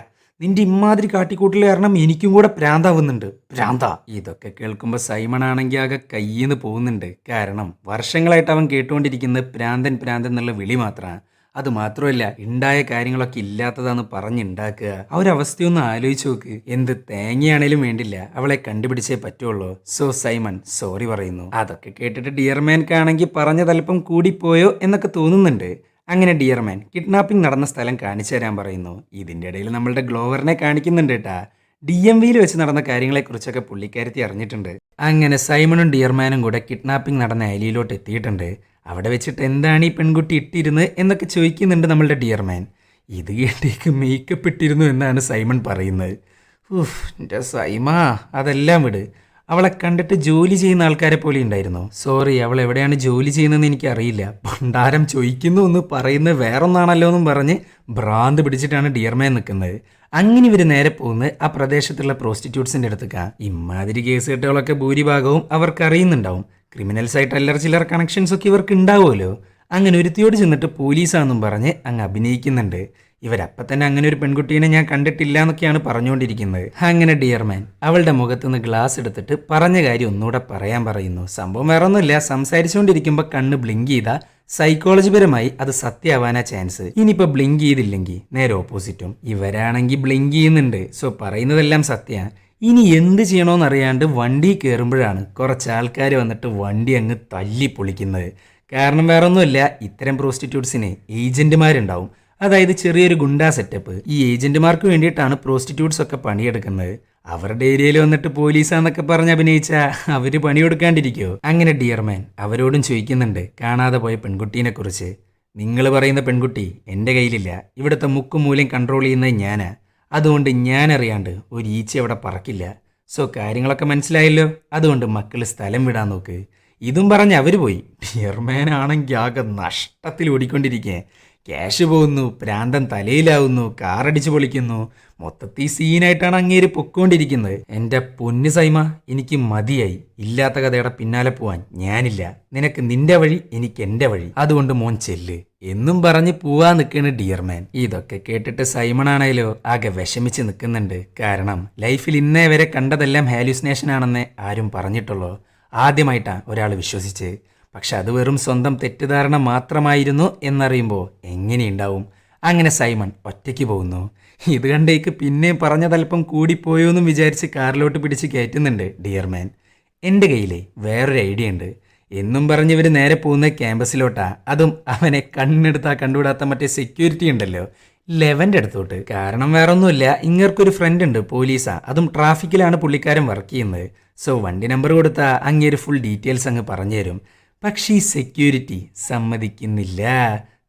നിന്റെ ഇമാതിരി കാട്ടിക്കൂട്ടിൽ കാരണം എനിക്കും കൂടെ പ്രാന്താവുന്നുണ്ട്. പ്രാന്ത? ഇതൊക്കെ കേൾക്കുമ്പോൾ സൈമൺ ആണെങ്കിൽ ആകെ കയ്യിന്ന് പോകുന്നുണ്ട്. കാരണം വർഷങ്ങളായിട്ട് അവൻ കേട്ടുകൊണ്ടിരിക്കുന്നത് പ്രാന്തൻ പ്രാന്തൻ എന്നുള്ള വിളി മാത്രമാണ് അത് മാത്രമല്ല ഉണ്ടായ കാര്യങ്ങളൊക്കെ ഇല്ലാത്തതാന്ന് പറഞ്ഞുണ്ടാക്കുക. ആ ഒരു അവസ്ഥയൊന്ന് ആലോചിച്ച് നോക്ക്. എന്ത് തേങ്ങയാണേലും വേണ്ടില്ല അവളെ കണ്ടുപിടിച്ചേ പറ്റുള്ളൂ. സോ സൈമൺ സോറി പറയുന്നു. അതൊക്കെ കേട്ടിട്ട് ഡിയർമാൻക്കാണെങ്കിൽ പറഞ്ഞതല്പം കൂടിപ്പോയോ എന്നൊക്കെ തോന്നുന്നുണ്ട്. അങ്ങനെ ഡിയർമാൻ കിഡ്നാപ്പിംഗ് നടന്ന സ്ഥലം കാണിച്ചു തരാൻ പറയുന്നു. ഇതിന്റെ ഇടയിൽ നമ്മളുടെ ഗ്ലോവറിനെ കാണിക്കുന്നുണ്ട് കേട്ടാ ഡി എം വിയിൽ വെച്ച് നടന്ന കാര്യങ്ങളെക്കുറിച്ചൊക്കെ പുള്ളിക്കാരത്തി അറിഞ്ഞിട്ടുണ്ട്. അങ്ങനെ സൈമണും ഡിയർമാനും കൂടെ കിഡ്നാപ്പിംഗ് നടന്ന അയലിയിലോട്ട് എത്തിയിട്ടുണ്ട്. അവിടെ വെച്ചിട്ട് എന്താണ് ഈ പെൺകുട്ടി ഇട്ടിരുന്നത് എന്നൊക്കെ ചോദിക്കുന്നുണ്ട് നമ്മളുടെ ഡിയർമാൻ ഇത് കേട്ടേക്ക് മേക്കപ്പ് ഇട്ടിരുന്നു എന്നാണ് സൈമൺ പറയുന്നത്. ഉഫ് എന്റെ സൈമ അതെല്ലാം വിട്. അവളെ കണ്ടിട്ട് ജോലി ചെയ്യുന്ന ആൾക്കാരെ പോലെ ഉണ്ടായിരുന്നു. സോറി അവൾ എവിടെയാണ് ജോലി ചെയ്യുന്നതെന്ന് എനിക്കറിയില്ല. ഭണ്ഡാരം ചോദിക്കുന്നു എന്ന് പറയുന്നത് വേറൊന്നാണല്ലോ എന്നും പറഞ്ഞ് ഭ്രാന്ത് പിടിച്ചിട്ടാണ് ഡിയർമാൻ നിൽക്കുന്നത്. അങ്ങനെ ഇവർ നേരെ പോകുന്നത് ആ പ്രദേശത്തുള്ള പ്രോസ്റ്റിറ്റ്യൂട്ട്സിന്റെ അടുത്തേക്കാ. ഇമാതിരി കേസ് കെട്ടുകളൊക്കെ ഭൂരിഭാഗവും അവർക്ക് അറിയുന്നുണ്ടാവും. ക്രിമിനൽസ് ആയിട്ട് അല്ലറ ചില്ലർ കണക്ഷൻസ് ഒക്കെ ഇവർക്ക് ഉണ്ടാവുമല്ലോ. അങ്ങനെ ഒരുത്തിയോട് ചെന്നിട്ട് പോലീസാണെന്നും പറഞ്ഞ് അങ്ങ് അഭിനയിക്കുന്നുണ്ട്. ഇവരപ്പം തന്നെ അങ്ങനെ ഒരു പെൺകുട്ടീനെ ഞാൻ കണ്ടിട്ടില്ല എന്നൊക്കെയാണ് പറഞ്ഞുകൊണ്ടിരിക്കുന്നത്. അങ്ങനെ ഡിയർമാൻ അവളുടെ മുഖത്തുനിന്ന് ഗ്ലാസ് എടുത്തിട്ട് പറഞ്ഞ കാര്യം ഒന്നുകൂടെ പറയാൻ പറയുന്നു. സംഭവം വേറെ ഒന്നുമില്ല സംസാരിച്ചുകൊണ്ടിരിക്കുമ്പോൾ കണ്ണ് ബ്ലിങ്ക് ചെയ്താൽ സൈക്കോളജിപരമായി അത് സത്യമാവാനാ ചാൻസ്. ഇനിയിപ്പോൾ ബ്ലിങ്ക് ചെയ്തില്ലെങ്കിൽ നേരെ ഓപ്പോസിറ്റും ഇവരാണെങ്കിൽ ബ്ലിങ്ക് ചെയ്യുന്നുണ്ട്. സോ പറയുന്നതെല്ലാം സത്യമാണ് ഇനി എന്ത് ചെയ്യണമെന്നറിയാണ്ട് വണ്ടി കയറുമ്പോഴാണ് കുറച്ച് ആൾക്കാർ വന്നിട്ട് വണ്ടി അങ്ങ് തല്ലി പൊളിക്കുന്നത്. കാരണം വേറെ ഒന്നുമില്ല ഇത്തരം പ്രോസ്റ്റിറ്റ്യൂട്ട്സിന് ഏജന്റുമാരുണ്ടാവും. അതായത് ചെറിയൊരു ഗുണ്ടാ സെറ്റപ്പ് ഈ ഏജന്റുമാർക്ക് വേണ്ടിയിട്ടാണ് പ്രോസ്റ്റിറ്റ്യൂട്ട്സ് ഒക്കെ പണിയെടുക്കുന്നത്. അവരുടെ ഏരിയയിൽ വന്നിട്ട് പോലീസാന്നൊക്കെ പറഞ്ഞ് അഭിനയിച്ച അവർ പണിയെടുക്കാണ്ടിരിക്കോ? അങ്ങനെ ഡിയർമാൻ അവരോടും ചോദിക്കുന്നുണ്ട് കാണാതെ പോയ പെൺകുട്ടീനെ കുറിച്ച് നിങ്ങൾ പറയുന്ന പെൺകുട്ടി എന്റെ കയ്യിലില്ല. ഇവിടുത്തെ മുക്കും മൂലം കൺട്രോൾ ചെയ്യുന്നത് ഞാനാ. അതുകൊണ്ട് ഞാനറിയാണ്ട് ഒരു ഈച്ച അവിടെ പറക്കില്ല. സോ കാര്യങ്ങളൊക്കെ മനസ്സിലായല്ലോ? അതുകൊണ്ട് മക്കൾ സ്ഥലം വിടാൻ നോക്ക്. ഇതും പറഞ്ഞ് അവർ പോയി. ഡിയർമാൻ ആണെങ്കിൽ ആകെ നഷ്ടത്തിൽ ഓടിക്കൊണ്ടിരിക്കേ ക്യാഷ് പോകുന്നു പ്രാന്തൻ തലയിലാവുന്നു കാറടിച്ച് പൊളിക്കുന്നു. മൊത്തത്തിൽ സീനായിട്ടാണ് അങ്ങേര് പൊക്കോണ്ടിരിക്കുന്നത്. എന്റെ പൊന്നു സൈമ എനിക്ക് മതിയായി. ഇല്ലാത്ത കഥയുടെ പിന്നാലെ പോവാൻ ഞാനില്ല. നിനക്ക് നിന്റെ വഴി എനിക്ക് എന്റെ വഴി. അതുകൊണ്ട് മോൻ ചെല്ല്. എന്നും പറഞ്ഞ് പോവാ നിൽക്കണ് ഡിയർമാൻ ഇതൊക്കെ കേട്ടിട്ട് സൈമണാണേലോ ആകെ വിഷമിച്ച് നിൽക്കുന്നുണ്ട് കാരണം ലൈഫിൽ ഇന്നേ വരെ കണ്ടതെല്ലാം ഹാലുസിനേഷൻ ആണെന്നേ ആരും പറഞ്ഞിട്ടുള്ളൂ. ആദ്യമായിട്ടാണ് ഒരാൾ വിശ്വസിച്ച്. പക്ഷെ അത് വെറും സ്വന്തം തെറ്റിദ്ധാരണ മാത്രമായിരുന്നു എന്നറിയുമ്പോൾ എങ്ങനെയുണ്ടാവും? അങ്ങനെ സൈമൺ ഒറ്റയ്ക്ക് പോകുന്നു. ഇത് കണ്ടേക്ക് പിന്നെയും പറഞ്ഞതല്പം കൂടിപ്പോയോ എന്നും വിചാരിച്ച് കാറിലോട്ട് പിടിച്ച് കയറ്റുന്നുണ്ട് ഡിയർ മാൻ. എന്റെ കയ്യിലെ വേറൊരു ഐഡിയ ഉണ്ട്. എന്നും പറഞ്ഞ് ഇവർ നേരെ പോകുന്ന ക്യാമ്പസിലോട്ടാ. അതും അവനെ കണ്ണെടുത്താ കണ്ടുവിടാത്ത മറ്റേ സെക്യൂരിറ്റി ഉണ്ടല്ലോ. ലെവന്റെ അടുത്തോട്ട്. കാരണം വേറൊന്നുമില്ല. ഇങ്ങർക്കൊരു ഫ്രണ്ട് ഉണ്ട് പോലീസാ. അതും ട്രാഫിക്കിലാണ് പുള്ളിക്കാരൻ വർക്ക് ചെയ്യുന്നത്. സോ വണ്ടി നമ്പർ കൊടുത്താൽ അങ്ങേര് ഫുൾ ഡീറ്റെയിൽസ് അങ്ങ് പറഞ്ഞു തരും പക്ഷേ ഈ സെക്യൂരിറ്റി സമ്മതിക്കുന്നില്ല.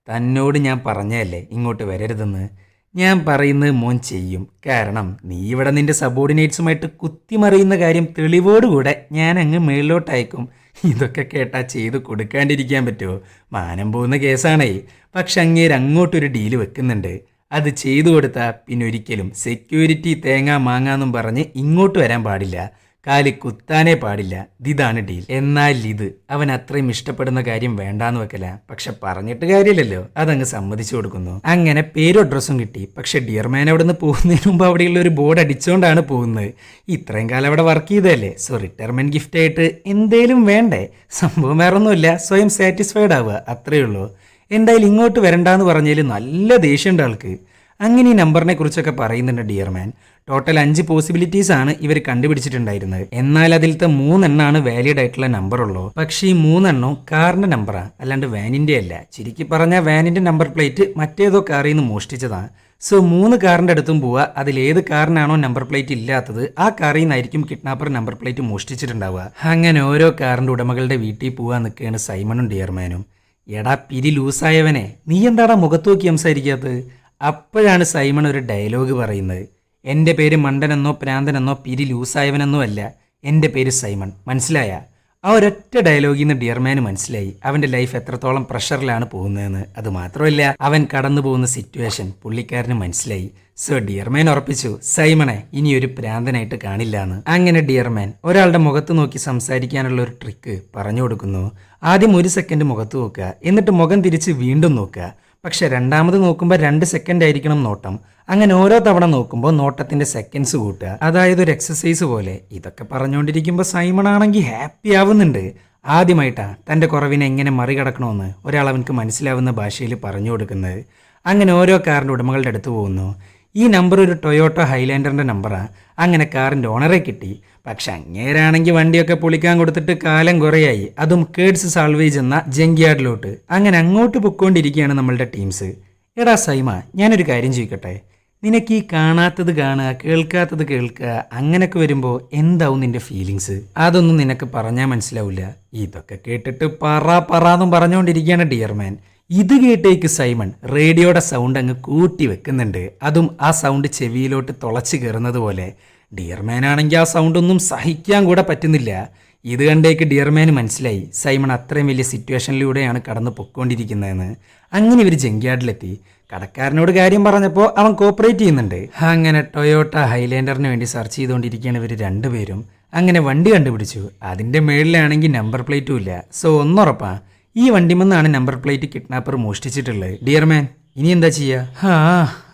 തന്നോട് ഞാൻ പറഞ്ഞല്ലേ ഇങ്ങോട്ട് വരരുതെന്ന്. ഞാൻ പറയുന്നത് മോൻ ചെയ്യും. കാരണം നീ ഇവിടെ നിന്റെ സബോർഡിനേറ്റ്സുമായിട്ട് കുത്തിമറിയുന്ന കാര്യം തെളിവോടുകൂടെ ഞാൻ അങ്ങ് മേളിലോട്ടയക്കും. ഇതൊക്കെ കേട്ടാ ചെയ്ത് കൊടുക്കാണ്ടിരിക്കാൻ പറ്റുമോ മാനം പോകുന്ന കേസാണേ. പക്ഷെ അങ്ങേര് അങ്ങോട്ടൊരു ഡീൽ വെക്കുന്നുണ്ട്. അത് ചെയ്തു കൊടുത്താൽ പിന്നെ ഒരിക്കലും സെക്യൂരിറ്റി തേങ്ങ മാങ്ങാന്നും പറഞ്ഞ് ഇങ്ങോട്ട് വരാൻ പാടില്ല. കാൽ കുത്താനേ പാടില്ല. ഇതാണ് ഡീൽ. എന്നാൽ ഇത് അവൻ അത്രയും ഇഷ്ടപ്പെടുന്ന കാര്യം വേണ്ടാന്ന് വെക്കല. പക്ഷെ പറഞ്ഞിട്ട് കാര്യമില്ലല്ലോ. അതങ്ങ് സമ്മതിച്ചു കൊടുക്കുന്നു. അങ്ങനെ പേരും അഡ്രസ്സും കിട്ടി. പക്ഷെ ഡിയർമാൻ അവിടെ നിന്ന് പോകുന്നതിന് മുമ്പ് അവിടെയുള്ള ഒരു ബോർഡ് അടിച്ചുകൊണ്ടാണ് പോകുന്നത്. ഇത്രയും കാലം അവിടെ വർക്ക് ചെയ്തതല്ലേ? സോ റിട്ടയർമെന്റ് ഗിഫ്റ്റ് ആയിട്ട് എന്തേലും വേണ്ടേ? സംഭവം വേറൊന്നുമില്ല. സ്വയം സാറ്റിസ്ഫൈഡ് ആവുക. അത്രയേ ഉള്ളൂ. എന്തായാലും ഇങ്ങോട്ട് വരണ്ടെന്ന് പറഞ്ഞാൽ നല്ല ദേഷ്യമുണ്ട് ആൾക്ക്. അങ്ങനെ ഈ നമ്പറിനെ കുറിച്ചൊക്കെ പറയുന്നുണ്ട് ഡിയർമാൻ ടോട്ടൽ അഞ്ച് പോസിബിലിറ്റീസ് ആണ് ഇവർ കണ്ടുപിടിച്ചിട്ടുണ്ടായിരുന്നത്. എന്നാൽ അതിലത്തെ മൂന്നെണ്ണാണ് വാലിഡ് ആയിട്ടുള്ള നമ്പർ ഉള്ളൂ. പക്ഷേ ഈ മൂന്നെണ്ണവും കാറിന്റെ നമ്പറാണ് അല്ലാണ്ട് വാനിന്റെ അല്ല. ചുരുക്കി പറഞ്ഞാൽ വാനിന്റെ നമ്പർ പ്ലേറ്റ് മറ്റേതോ കാറിൽ നിന്ന് മോഷ്ടിച്ചതാണ്. സോ മൂന്ന് കാറിന്റെ അടുത്തും പോവുക. അതിൽ ഏത് കാറിനാണോ നമ്പർ പ്ലേറ്റ് ഇല്ലാത്തത് ആ കാറിൽ നിന്നായിരിക്കും കിഡ്നാപ്പർ നമ്പർ പ്ലേറ്റ് മോഷ്ടിച്ചിട്ടുണ്ടാവുക. അങ്ങനെ ഓരോ കാറിന്റെ ഉടമകളുടെ വീട്ടിൽ പോവാൻ നിൽക്കുകയാണ് സൈമണും ഡിയർമാനും. എടാ പിരി ലൂസായവനെ. നീ എന്താടാ മുഖത്ത് നോക്കി സംസാരിക്കാത്തത്? അപ്പോഴാണ് സൈമൺ ഒരു ഡയലോഗ് പറയുന്നത്. എന്റെ പേര് മണ്ടനെന്നോ പ്രാന്തനെന്നോ പിരി ലൂസായവനെന്നോ അല്ല. എന്റെ പേര് സൈമൺ. മനസ്സിലായ? ആ ഒരൊറ്റ ഡയലോഗിൽ നിന്ന് ഡിയർമാന് മനസ്സിലായി. അവന്റെ ലൈഫ് എത്രത്തോളം പ്രഷറിലാണ് പോകുന്നതെന്ന്. അത് മാത്രമല്ല അവൻ കടന്നു പോകുന്ന സിറ്റുവേഷൻ പുള്ളിക്കാരന് മനസ്സിലായി. സോ ഡിയർമാൻ ഉറപ്പിച്ചു സൈമണെ ഇനി ഒരു പ്രാന്തനായിട്ട് കാണില്ല എന്ന് അങ്ങനെ ഡിയർമാൻ ഒരാളുടെ മുഖത്ത് നോക്കി സംസാരിക്കാനുള്ള ഒരു ട്രിക്ക് പറഞ്ഞു കൊടുക്കുന്നു. ആദ്യം ഒരു സെക്കൻഡ് മുഖത്ത് നോക്കുക. എന്നിട്ട് മുഖം തിരിച്ച് വീണ്ടും നോക്കുക. പക്ഷെ രണ്ടാമത് നോക്കുമ്പോൾ രണ്ട് സെക്കൻഡ് ആയിരിക്കണം നോട്ടം. അങ്ങനെ ഓരോ തവണ നോക്കുമ്പോൾ നോട്ടത്തിന്റെ സെക്കൻഡ്സ് കൂട്ടുക. അതായത് ഒരു എക്സസൈസ് പോലെ. ഇതൊക്കെ പറഞ്ഞുകൊണ്ടിരിക്കുമ്പോൾ സൈമൺ ആണെങ്കിൽ ഹാപ്പി ആവുന്നുണ്ട്. ആദ്യമായിട്ടാ തന്റെ കുറവിനെ എങ്ങനെ മറികടക്കണമെന്ന് ഒരാൾ അവനക്ക് മനസ്സിലാവുന്ന ഭാഷയിൽ പറഞ്ഞു കൊടുക്കുന്നത്. അങ്ങനെ ഓരോ കാറിന്റെ ഉടമകളുടെ അടുത്ത് പോകുന്നു. ഈ നമ്പർ ഒരു ടൊയോട്ടോ ഹൈലാൻഡറിന്റെ നമ്പറാണ് അങ്ങനെ കാറിന്റെ ഓണറെ കിട്ടി. പക്ഷെ അങ്ങേരാണെങ്കിൽ വണ്ടിയൊക്കെ പൊളിക്കാൻ കൊടുത്തിട്ട് കാലം കുറയായി. അതും കേഡ്സ് സാൾവേജ് എന്ന ജങ്ക്യാർഡിലോട്ട്. അങ്ങനെ അങ്ങോട്ട് പൊക്കോണ്ടിരിക്കുകയാണ് നമ്മളുടെ ടീംസ്. എടാ സൈമ ഞാനൊരു കാര്യം ചോദിക്കട്ടെ? നിനക്ക് ഈ കാണാത്തത് കാണുക കേൾക്കാത്തത് കേൾക്കുക അങ്ങനെയൊക്കെ വരുമ്പോൾ എന്താവും നിന്റെ ഫീലിങ്സ് അതൊന്നും നിനക്ക് പറഞ്ഞാൽ മനസ്സിലാവില്ല ഇതൊക്കെ കേട്ടിട്ട് പറ പറന്നും പറഞ്ഞുകൊണ്ടിരിക്കുകയാണ് ഡിയർമാൻ ഇത് കേട്ടേക്ക് സൈമൺ റേഡിയോയുടെ സൗണ്ട് അങ്ങ് കൂട്ടി വെക്കുന്നുണ്ട് അതും ആ സൗണ്ട് ചെവിയിലോട്ട് തുളച്ച് കയറുന്നത് പോലെ. ഡിയർമാൻ ആണെങ്കിൽ ആ സൗണ്ട് ഒന്നും സഹിക്കാൻ കൂടെ പറ്റുന്നില്ല. ഇത് കണ്ടേക്ക് ഡിയർമാന് മനസ്സിലായി. സൈമൺ അത്രയും വലിയ സിറ്റുവേഷനിലൂടെയാണ് കടന്നു പൊക്കോണ്ടിരിക്കുന്നതെന്ന്. അങ്ങനെ ഇവർ ജങ്ക്യാർഡിലെത്തി കടക്കാരനോട് കാര്യം പറഞ്ഞപ്പോൾ അവൻ കോപ്പറേറ്റ് ചെയ്യുന്നുണ്ട്. അങ്ങനെ ടൊയോട്ട ഹൈലാൻഡറിന് വേണ്ടി സെർച്ച് ചെയ്തുകൊണ്ടിരിക്കുകയാണ് ഇവർ രണ്ടുപേരും. അങ്ങനെ വണ്ടി കണ്ടുപിടിച്ചു. അതിന്റെ മേളിലാണെങ്കിൽ നമ്പർ പ്ലേറ്റും ഇല്ല. സോ ഒന്നുറപ്പാ ഈ വണ്ടിമെന്നാണ് നമ്പർ പ്ലേറ്റ് കിഡ്നാപ്പർ മോഷ്ടിച്ചിട്ടുള്ളത്. ഡിയർമാൻ ഇനി എന്താ ചെയ്യുക ആ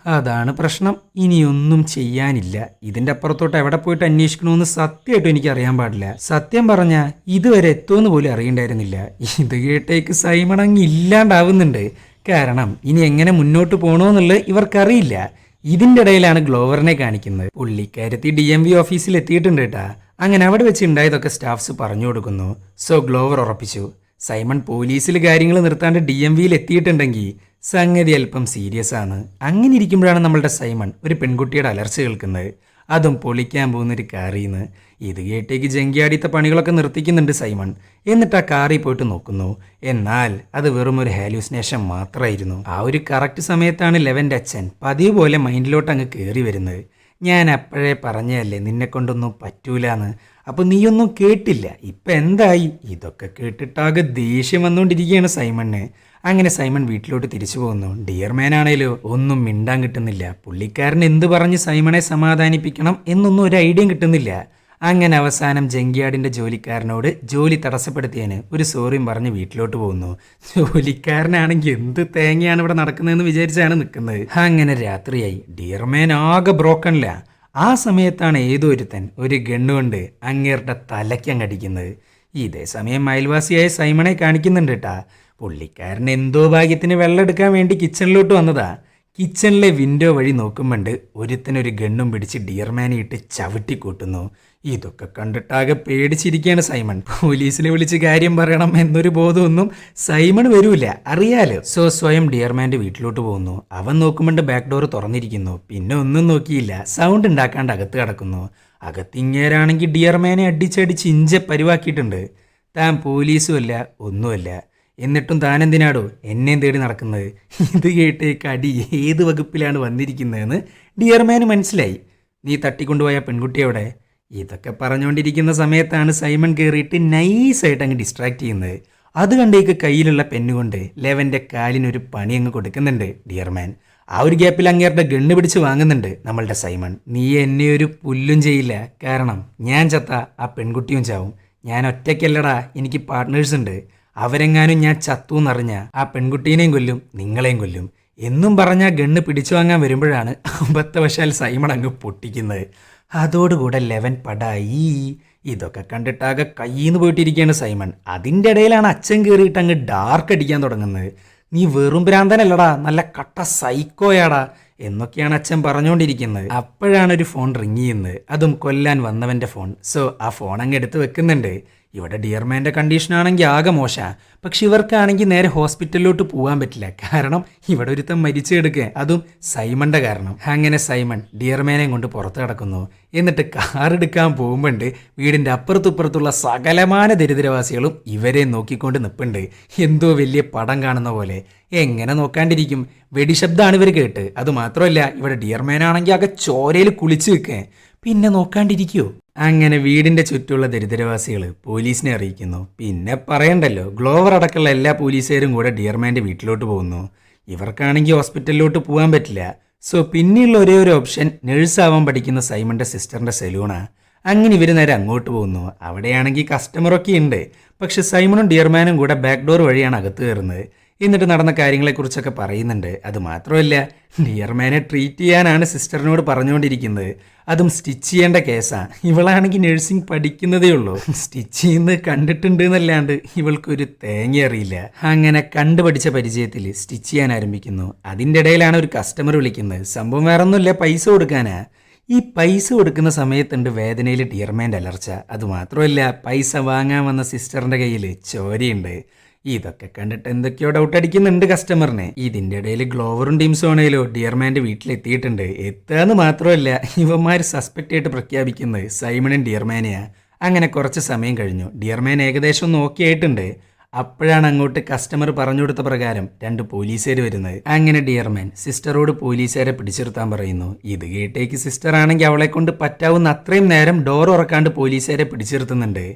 അതാണ് പ്രശ്നം. ഇനിയൊന്നും ചെയ്യാനില്ല. ഇതിന്റെ അപ്പുറത്തോട്ട് എവിടെ പോയിട്ട് അന്വേഷിക്കണമെന്ന് സത്യമായിട്ടും എനിക്ക് അറിയാൻ പാടില്ല. സത്യം പറഞ്ഞ ഇതുവരെ എത്തുമെന്ന് പോലും അറിയണ്ടായിരുന്നില്ല. ഇത് കേട്ടേക്ക് സൈമണങ്ങി ഇല്ലാണ്ടാവുന്നുണ്ട്. കാരണം ഇനി എങ്ങനെ മുന്നോട്ട് പോകണമെന്നുള്ളത് ഇവർക്കറിയില്ല. ഇതിന്റെ ഇടയിലാണ് ഗ്ലോവറിനെ കാണിക്കുന്നത്. പുള്ളിക്കാരത്തി ഡി എം വി ഓഫീസിൽ എത്തിയിട്ടുണ്ട് കേട്ടാ. അങ്ങനെ അവിടെ വെച്ച് ഉണ്ടായതൊക്കെ സ്റ്റാഫ്സ് പറഞ്ഞു കൊടുക്കുന്നു. സോ ഗ്ലോവർ ഉറപ്പിച്ചു. സൈമൺ പോലീസിൽ കാര്യങ്ങൾ നിർത്താണ്ട് ഡി എം വിയിൽ എത്തിയിട്ടുണ്ടെങ്കിൽ സംഗതി അല്പം സീരിയസ് ആണ്. അങ്ങനെ ഇരിക്കുമ്പോഴാണ് നമ്മളുടെ സൈമൺ ഒരു പെൺകുട്ടിയുടെ അലർച്ച കേൾക്കുന്നത്. അതും പൊളിക്കാൻ പോകുന്ന ഒരു കാറിൽ നിന്ന് ഇത് കേട്ടേക്ക് ജങ്കിയാടിത്ത പണികളൊക്കെ നിർത്തിക്കുന്നുണ്ട് സൈമൺ. എന്നിട്ട് ആ കാറിൽ പോയിട്ട് നോക്കുന്നു. എന്നാൽ അത് വെറും ഒരു ഹാലൂസിനേഷൻ മാത്രമായിരുന്നു. ആ ഒരു കറക്റ്റ് സമയത്താണ് ലെവന്റെ അച്ഛൻ പതിവ് പോലെ മൈൻഡിലോട്ട് അങ്ങ് കയറി വരുന്നത്. ഞാൻ അപ്പോഴേ പറഞ്ഞതല്ലേ നിന്നെ കൊണ്ടൊന്നും പറ്റൂലെന്ന്. അപ്പോൾ നീയൊന്നും കേട്ടില്ല. ഇപ്പം എന്തായി? ഇതൊക്കെ കേട്ടിട്ടാകെ ദേഷ്യം വന്നുകൊണ്ടിരിക്കുകയാണ് സൈമണ് അങ്ങനെ സൈമൺ വീട്ടിലോട്ട് തിരിച്ചു പോകുന്നു. ഡിയർമാൻ ആണേലോ ഒന്നും മിണ്ടാൻ കിട്ടുന്നില്ല. പുള്ളിക്കാരൻ എന്ത് പറഞ്ഞ് സൈമണെ സമാധാനിപ്പിക്കണം എന്നൊന്നും ഒരു ഐഡിയയും കിട്ടുന്നില്ല. അങ്ങനെ അവസാനം ജങ്കിയാടിന്റെ ജോലിക്കാരനോട് ജോലി തടസ്സപ്പെടുത്തിയതിന് ഒരു സോറിയും പറഞ്ഞ് വീട്ടിലോട്ട് പോകുന്നു. ജോലിക്കാരനാണെങ്കിൽ എന്ത് തേങ്ങയാണ് ഇവിടെ നടക്കുന്നതെന്ന് വിചാരിച്ചാണ് നിൽക്കുന്നത്. അങ്ങനെ രാത്രിയായി. ഡിയർമാൻ ആകെ ബ്രോക്കണില്ല ആ സമയത്താണ് ഏതോ ഒരുത്തൻ ഒരു ഗണ്ണുകൊണ്ട് അങ്ങേരുടെ തലയ്ക്കങ്ങടിക്കുന്നത് ഇതേ സമയം അയൽവാസിയായ സൈമണെ കാണിക്കുന്നുണ്ട് കേട്ടാ പുള്ളിക്കാരൻ എന്തോ ഭാഗ്യത്തിന് വെള്ളം എടുക്കാൻ വേണ്ടി കിച്ചണിലോട്ട് വന്നതാ. കിച്ചണിലെ വിൻഡോ വഴി നോക്കുമ്പോണ്ട് ഒരുത്തനൊരു ഗണ്ണും പിടിച്ച് ഡിയർമാനെ ഇട്ട് ചവിട്ടി കൂട്ടുന്നു. ഇതൊക്കെ കണ്ടിട്ടാകെ പേടിച്ചിരിക്കുകയാണ് സൈമൺ. പോലീസിനെ വിളിച്ച് കാര്യം പറയണം എന്നൊരു ബോധമൊന്നും സൈമൺ വരൂല. അറിയാലോ? സോ സ്വയം ഡിയർമാന്റെ വീട്ടിലോട്ട് പോകുന്നു. അവൻ നോക്കുമ്പോണ്ട് ബാക്ക് ഡോർ തുറന്നിരിക്കുന്നു. പിന്നെ ഒന്നും നോക്കിയില്ല. സൗണ്ട് ഉണ്ടാക്കാണ്ട് അകത്ത് കിടക്കുന്നു. അകത്തിങ്ങേരാണെങ്കിൽ ഡിയർമാനെ അടിച്ചടിച്ച് ഇഞ്ച പരിവാക്കിയിട്ടുണ്ട്. താൻ പോലീസും അല്ല ഒന്നുമല്ല. എന്നിട്ടും താനെന്തിനാടോ എന്നെയും തേടി നടക്കുന്നത്? ഇത് കേട്ട് കടി ഏത് വകുപ്പിലാണ് വന്നിരിക്കുന്നതെന്ന് ഡിയർമാന് മനസ്സിലായി. നീ തട്ടിക്കൊണ്ടുപോയ പെൺകുട്ടിയോടെ ഇതൊക്കെ പറഞ്ഞുകൊണ്ടിരിക്കുന്ന സമയത്താണ് സൈമൺ കയറിയിട്ട് നൈസായിട്ട് അങ്ങ് ഡിസ്ട്രാക്ട് ചെയ്യുന്നത്. അത് കണ്ടേക്ക് കയ്യിലുള്ള പെന്നുകൊണ്ട് ലെവന്റെ കാലിനൊരു പണി അങ്ങ് കൊടുക്കുന്നുണ്ട് ഡിയർമാൻ. ആ ഒരു ഗ്യാപ്പിൽ അങ്ങേരുടെ ഗണ്ണ് പിടിച്ച് വാങ്ങുന്നുണ്ട് നമ്മളുടെ സൈമൺ. നീ എന്നെ ഒരു പുല്ലും ചെയ്യില്ല. കാരണം ഞാൻ ചത്ത ആ പെൺകുട്ടിയും ചാവും. ഞാൻ ഒറ്റയ്ക്കല്ലടാ എനിക്ക് പാർട്ട്നേഴ്സ് ഉണ്ട്. അവരെങ്ങാനും ഞാൻ ചത്തു എന്നറിഞ്ഞ ആ പെൺകുട്ടീനെയും കൊല്ലും നിങ്ങളെയും കൊല്ലും എന്നും പറഞ്ഞ ഗണ്ണ് പിടിച്ചു വാങ്ങാൻ വരുമ്പോഴാണ് അബദ്ധവശാൽ സൈമൺ അങ്ങ് പൊട്ടിക്കുന്നത്. അതോടുകൂടെ ലെവൻ പടായി. ഇതൊക്കെ കണ്ടിട്ടാകെ കയ്യിന്ന് പോയിട്ടിരിക്കുകയാണ് സൈമൺ. അതിന്റെ ഇടയിലാണ് അച്ഛൻ കയറിയിട്ട് അങ്ങ് ഡാർക്ക് അടിക്കാൻ തുടങ്ങുന്നത്. നീ വെറും ഭ്രാന്തനല്ലടാ നല്ല കട്ട സൈക്കോയാടാ എന്നൊക്കെയാണ് അച്ഛൻ പറഞ്ഞുകൊണ്ടിരിക്കുന്നത്. അപ്പോഴാണ് ഒരു ഫോൺ റിങ് ചെയ്യുന്നത്. അതും കൊല്ലാൻ വന്നവന്റെ ഫോൺ. സോ ആ ഫോൺ അങ്ങ് എടുത്ത് വെക്കുന്നുണ്ട്. ഇവിടെ ഡിയർമാന്റെ കണ്ടീഷൻ ആണെങ്കിൽ ആകെ മോശ. പക്ഷെ ഇവർക്കാണെങ്കിൽ നേരെ ഹോസ്പിറ്റലിലോട്ട് പോകാൻ പറ്റില്ല. കാരണം ഇവിടെ ഒരുത്തം മരിച്ചു കിടക്കുക അതും സൈമണിന്റെ കാരണം. അങ്ങനെ സൈമൺ ഡിയർമാനെയും കൊണ്ട് പുറത്ത് കിടക്കുന്നു. എന്നിട്ട് കാർ എടുക്കാൻ പോകുമ്പോണ്ട് വീടിന്റെ അപ്പുറത്തുപ്പുറത്തുള്ള സകലമാന ദരിദ്രവാസികളും ഇവരെ നോക്കിക്കൊണ്ട് നിൽപ്പുണ്ട് എന്തോ വലിയ പടം കാണുന്ന പോലെ. എങ്ങനെ നോക്കാണ്ടിരിക്കും? വെടിശബ്ദമാണ് ഇവർ കേട്ട്. അത് മാത്രമല്ല ഇവിടെ ഡിയർമാനാണെങ്കിൽ ആകെ ചോരയിൽ കുളിച്ച് നിൽക്കേ പിന്നെ നോക്കാണ്ടിരിക്കുവോ? അങ്ങനെ വീടിന്റെ ചുറ്റുമുള്ള ദരിദ്രവാസികൾ പോലീസിനെ അറിയിക്കുന്നു. പിന്നെ പറയണ്ടല്ലോ ഗ്ലോവർ അടക്കമുള്ള എല്ലാ പോലീസുകാരും കൂടെ ഡിയർമാന്റെ വീട്ടിലോട്ട് പോകുന്നു. ഇവർക്കാണെങ്കിൽ ഹോസ്പിറ്റലിലോട്ട് പോകാൻ പറ്റില്ല. സോ പിന്നെയുള്ള ഒരേ ഒരു ഓപ്ഷൻ നഴ്സാവാൻ പഠിക്കുന്ന സൈമന്റെ സിസ്റ്ററിന്റെ സെലൂണാണ് അങ്ങനെ ഇവർ നേരെ അങ്ങോട്ട് പോകുന്നു. അവിടെയാണെങ്കിൽ കസ്റ്റമറൊക്കെ ഉണ്ട്. പക്ഷെ സൈമണും ഡിയർമാനും കൂടെ ബാക്ക് ഡോർ വഴിയാണ് അകത്ത് കയറുന്നത്. എന്നിട്ട് നടന്ന കാര്യങ്ങളെക്കുറിച്ചൊക്കെ പറയുന്നുണ്ട്. അത് മാത്രമല്ല ഡിയർമാനെ ട്രീറ്റ് ചെയ്യാനാണ് സിസ്റ്ററിനോട് പറഞ്ഞുകൊണ്ടിരിക്കുന്നത്. അതും സ്റ്റിച്ച് ചെയ്യേണ്ട കേസാണ് ഇവളാണെങ്കിൽ നഴ്സിംഗ് പഠിക്കുന്നതേ ഉള്ളൂ. സ്റ്റിച്ച് ചെയ്യുന്നത് കണ്ടിട്ടുണ്ട് എന്നല്ലാണ്ട് ഇവൾക്കൊരു തേങ്ങ അറിയില്ല. അങ്ങനെ കണ്ടുപഠിച്ച പരിചയത്തിൽ സ്റ്റിച്ച് ചെയ്യാൻ ആരംഭിക്കുന്നു. അതിന്റെ ഇടയിലാണ് ഒരു കസ്റ്റമർ വിളിക്കുന്നത്. സംഭവം വേറെ ഒന്നുമില്ല പൈസ കൊടുക്കാനാ. ഈ പൈസ കൊടുക്കുന്ന സമയത്തുണ്ട് വേദനയിൽ ഡിയർമാന്റെ അലർച്ച. അതുമാത്രമല്ല പൈസ വാങ്ങാൻ വന്ന സിസ്റ്ററിന്റെ കയ്യിൽ ചോരയുണ്ട്. ഇതൊക്കെ കണ്ടിട്ട് എന്തൊക്കെയോ ഡൗട്ട് അടിക്കുന്നുണ്ട് കസ്റ്റമറിനെ ഇതിന്റെ ഇടയിൽ ഗ്ലോവറും ടീംസും ഡിയർമാന്റെ വീട്ടിലെത്തിയിട്ടുണ്ട്. എത്താന്ന് മാത്രമല്ല ഇവന്മാർ സസ്പെക്ട് ആയിട്ട് പ്രഖ്യാപിക്കുന്നത് സൈമണും ഡിയർമാനെയാ അങ്ങനെ കുറച്ച് സമയം കഴിഞ്ഞു. ഡിയർമാൻ ഏകദേശം നോക്കിയായിട്ടുണ്ട് അപ്പോഴാണ് അങ്ങോട്ട് കസ്റ്റമർ പറഞ്ഞു കൊടുത്ത പ്രകാരം രണ്ട് പോലീസുകാർ വരുന്നത്. അങ്ങനെ ഡിയർമാൻ സിസ്റ്ററോട് പോലീസുകാരെ പിടിച്ചിരുത്താൻ പറയുന്നു. ഇത് കേട്ടേക്ക് സിസ്റ്റർ ആണെങ്കിൽ അവളെ കൊണ്ട് പറ്റാവുന്ന അത്രയും നേരം ഡോർ ഉറക്കാണ്ട് പോലീസുകാരെ പിടിച്ചിരുത്തുന്നുണ്ട്.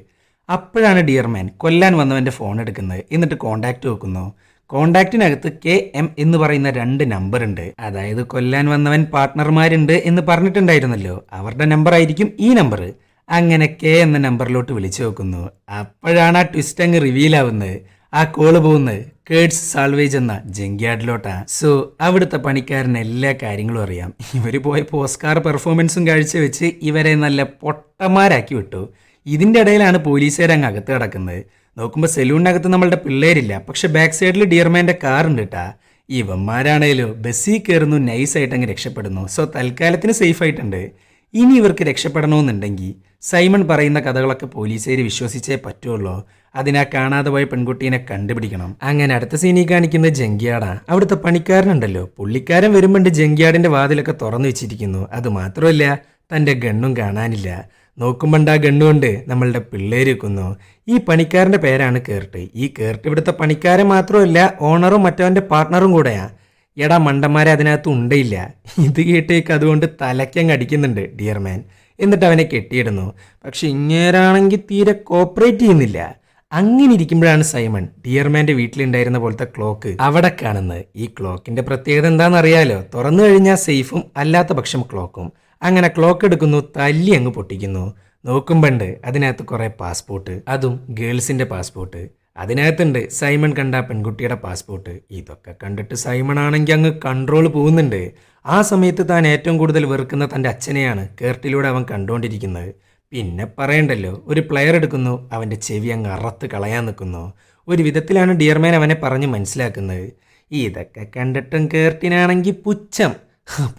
അപ്പോഴാണ് ഡിയർ മാൻ കൊല്ലാൻ വന്നവന്റെ ഫോൺ എടുക്കുന്നത്. എന്നിട്ട് കോണ്ടാക്റ്റ് വെക്കുന്നു കോണ്ടാക്റ്റിനകത്ത് കെ എം എന്ന് പറയുന്ന രണ്ട് നമ്പർ ഉണ്ട്. അതായത് കൊല്ലാൻ വന്നവൻ പാർട്ട്ണർമാരുണ്ട് എന്ന് പറഞ്ഞിട്ടുണ്ടായിരുന്നല്ലോ. അവരുടെ നമ്പർ ആയിരിക്കും ഈ നമ്പർ അങ്ങനെ കെ എന്ന നമ്പറിലോട്ട് വിളിച്ചു നോക്കുന്നു. അപ്പോഴാണ് ആ ട്വിസ്റ്റ് അങ്ങ് റിവീൽ ആവുന്നത്. ആ കോൾ പോകുന്നത് കേഡ്സ് സാൾവേജ് എന്ന ജങ്ക്യാർഡിലോട്ടാ സോ അവിടുത്തെ പണിക്കാരന് എല്ലാ കാര്യങ്ങളും അറിയാം. ഇവർ പോയപ്പോൾ പോസ്കാർ പെർഫോമൻസും കാഴ്ചവെച്ച് ഇവരെ നല്ല പൊട്ടന്മാരാക്കി വിട്ടു. ഇതിന്റെ ഇടയിലാണ് പോലീസുകാർ അങ്ങ് അകത്ത് കിടക്കുന്നത്. നോക്കുമ്പോൾ സെലൂണിനകത്ത് നമ്മളുടെ പിള്ളേരില്ല. പക്ഷെ ബാക്ക് സൈഡിൽ ഡിയർമാന്റെ കാർ ഉണ്ട് കേട്ടാ ഇവന്മാരാണേലോ ബസ്സിൽ കയറുന്നു നൈസായിട്ട് അങ്ങ് രക്ഷപ്പെടുന്നു. സോ തൽക്കാലത്തിന് സേഫ് ആയിട്ടുണ്ട്. ഇനി ഇവർക്ക് രക്ഷപ്പെടണമെന്നുണ്ടെങ്കിൽ സൈമൺ പറയുന്ന കഥകളൊക്കെ പോലീസുകാർ വിശ്വസിച്ചേ പറ്റുള്ളൂ. അതിനാ കാണാതെ പോയ പെൺകുട്ടീനെ കണ്ടുപിടിക്കണം. അങ്ങനെ അടുത്ത സീനിൽ കാണിക്കുന്നത് ജങ്കിയാടാ അവിടുത്തെ പണിക്കാരനുണ്ടല്ലോ. പുള്ളിക്കാരൻ വരുമ്പോണ്ട് ജങ്കിയാടിന്റെ വാതിലൊക്കെ തുറന്നു വെച്ചിരിക്കുന്നു. അത് മാത്രമല്ല തന്റെ ഗണ്ണും കാണാനില്ല. നോക്കുമ്പോണ്ട് ഗണ്ണുകൊണ്ട് നമ്മളുടെ പിള്ളേര് വെക്കുന്നു ഈ പണിക്കാരന്റെ പേരാണ് കേർട്ട്. ഈ കേർട്ട് ഇവിടുത്തെ പണിക്കാരൻ മാത്രമല്ല ഓണറും മറ്റവന്റെ പാർട്ട്ണറും കൂടെയാണ് എടാ മണ്ടന്മാരെ അതിനകത്ത് ഉണ്ടയില്ല. ഇത് കേട്ടേക്ക് അതുകൊണ്ട് തലയ്ക്കങ്ങ് അടിക്കുന്നുണ്ട് ഡിയർ മാൻ. എന്നിട്ട് അവനെ കെട്ടിയിടുന്നു. പക്ഷെ ഇങ്ങേരാണെങ്കിൽ തീരെ കോപ്പറേറ്റ് ചെയ്യുന്നില്ല. അങ്ങനെ ഇരിക്കുമ്പോഴാണ് സൈമൺ ഡിയർമാന്റെ വീട്ടിലുണ്ടായിരുന്ന പോലത്തെ ക്ലോക്ക് അവിടെ കാണുന്നത്. ഈ ക്ലോക്കിന്റെ പ്രത്യേകത എന്താണെന്ന് അറിയാലോ തുറന്നു കഴിഞ്ഞാൽ സേഫും അല്ലാത്ത പക്ഷം ക്ലോക്കും. അങ്ങനെ ക്ലോക്ക് എടുക്കുന്നു തല്ലി അങ്ങ് പൊട്ടിക്കുന്നു. നോക്കുമ്പോണ്ട് അതിനകത്ത് കുറേ പാസ്പോർട്ട് അതും ഗേൾസിന്റെ പാസ്പോർട്ട് അതിനകത്തുണ്ട് സൈമൺ കണ്ട പെൺകുട്ടിയുടെ പാസ്പോർട്ട് ഇതൊക്കെ കണ്ടിട്ട് സൈമൺ ആണെങ്കിൽ അങ്ങ് കൺട്രോൾ പോകുന്നുണ്ട്. ആ സമയത്ത് താൻ ഏറ്റവും കൂടുതൽ വെറുക്കുന്ന തന്റെ അച്ഛനെയാണ് കേർട്ടിലൂടെ അവൻ കണ്ടുകൊണ്ടിരിക്കുന്നത് പിന്നെ പറയണ്ടല്ലോ ഒരു പ്ലെയർ എടുക്കുന്നു അവന്റെ ചെവി അങ്ങ് അറത്ത് കളയാൻ നിൽക്കുന്നു. ഒരു വിധത്തിലാണ് ഡിയർമാൻ അവനെ പറഞ്ഞ് മനസ്സിലാക്കുന്നത്. ഇതൊക്കെ കണ്ടിട്ടും കേർട്ടിനാണെങ്കിൽ പുച്ഛം.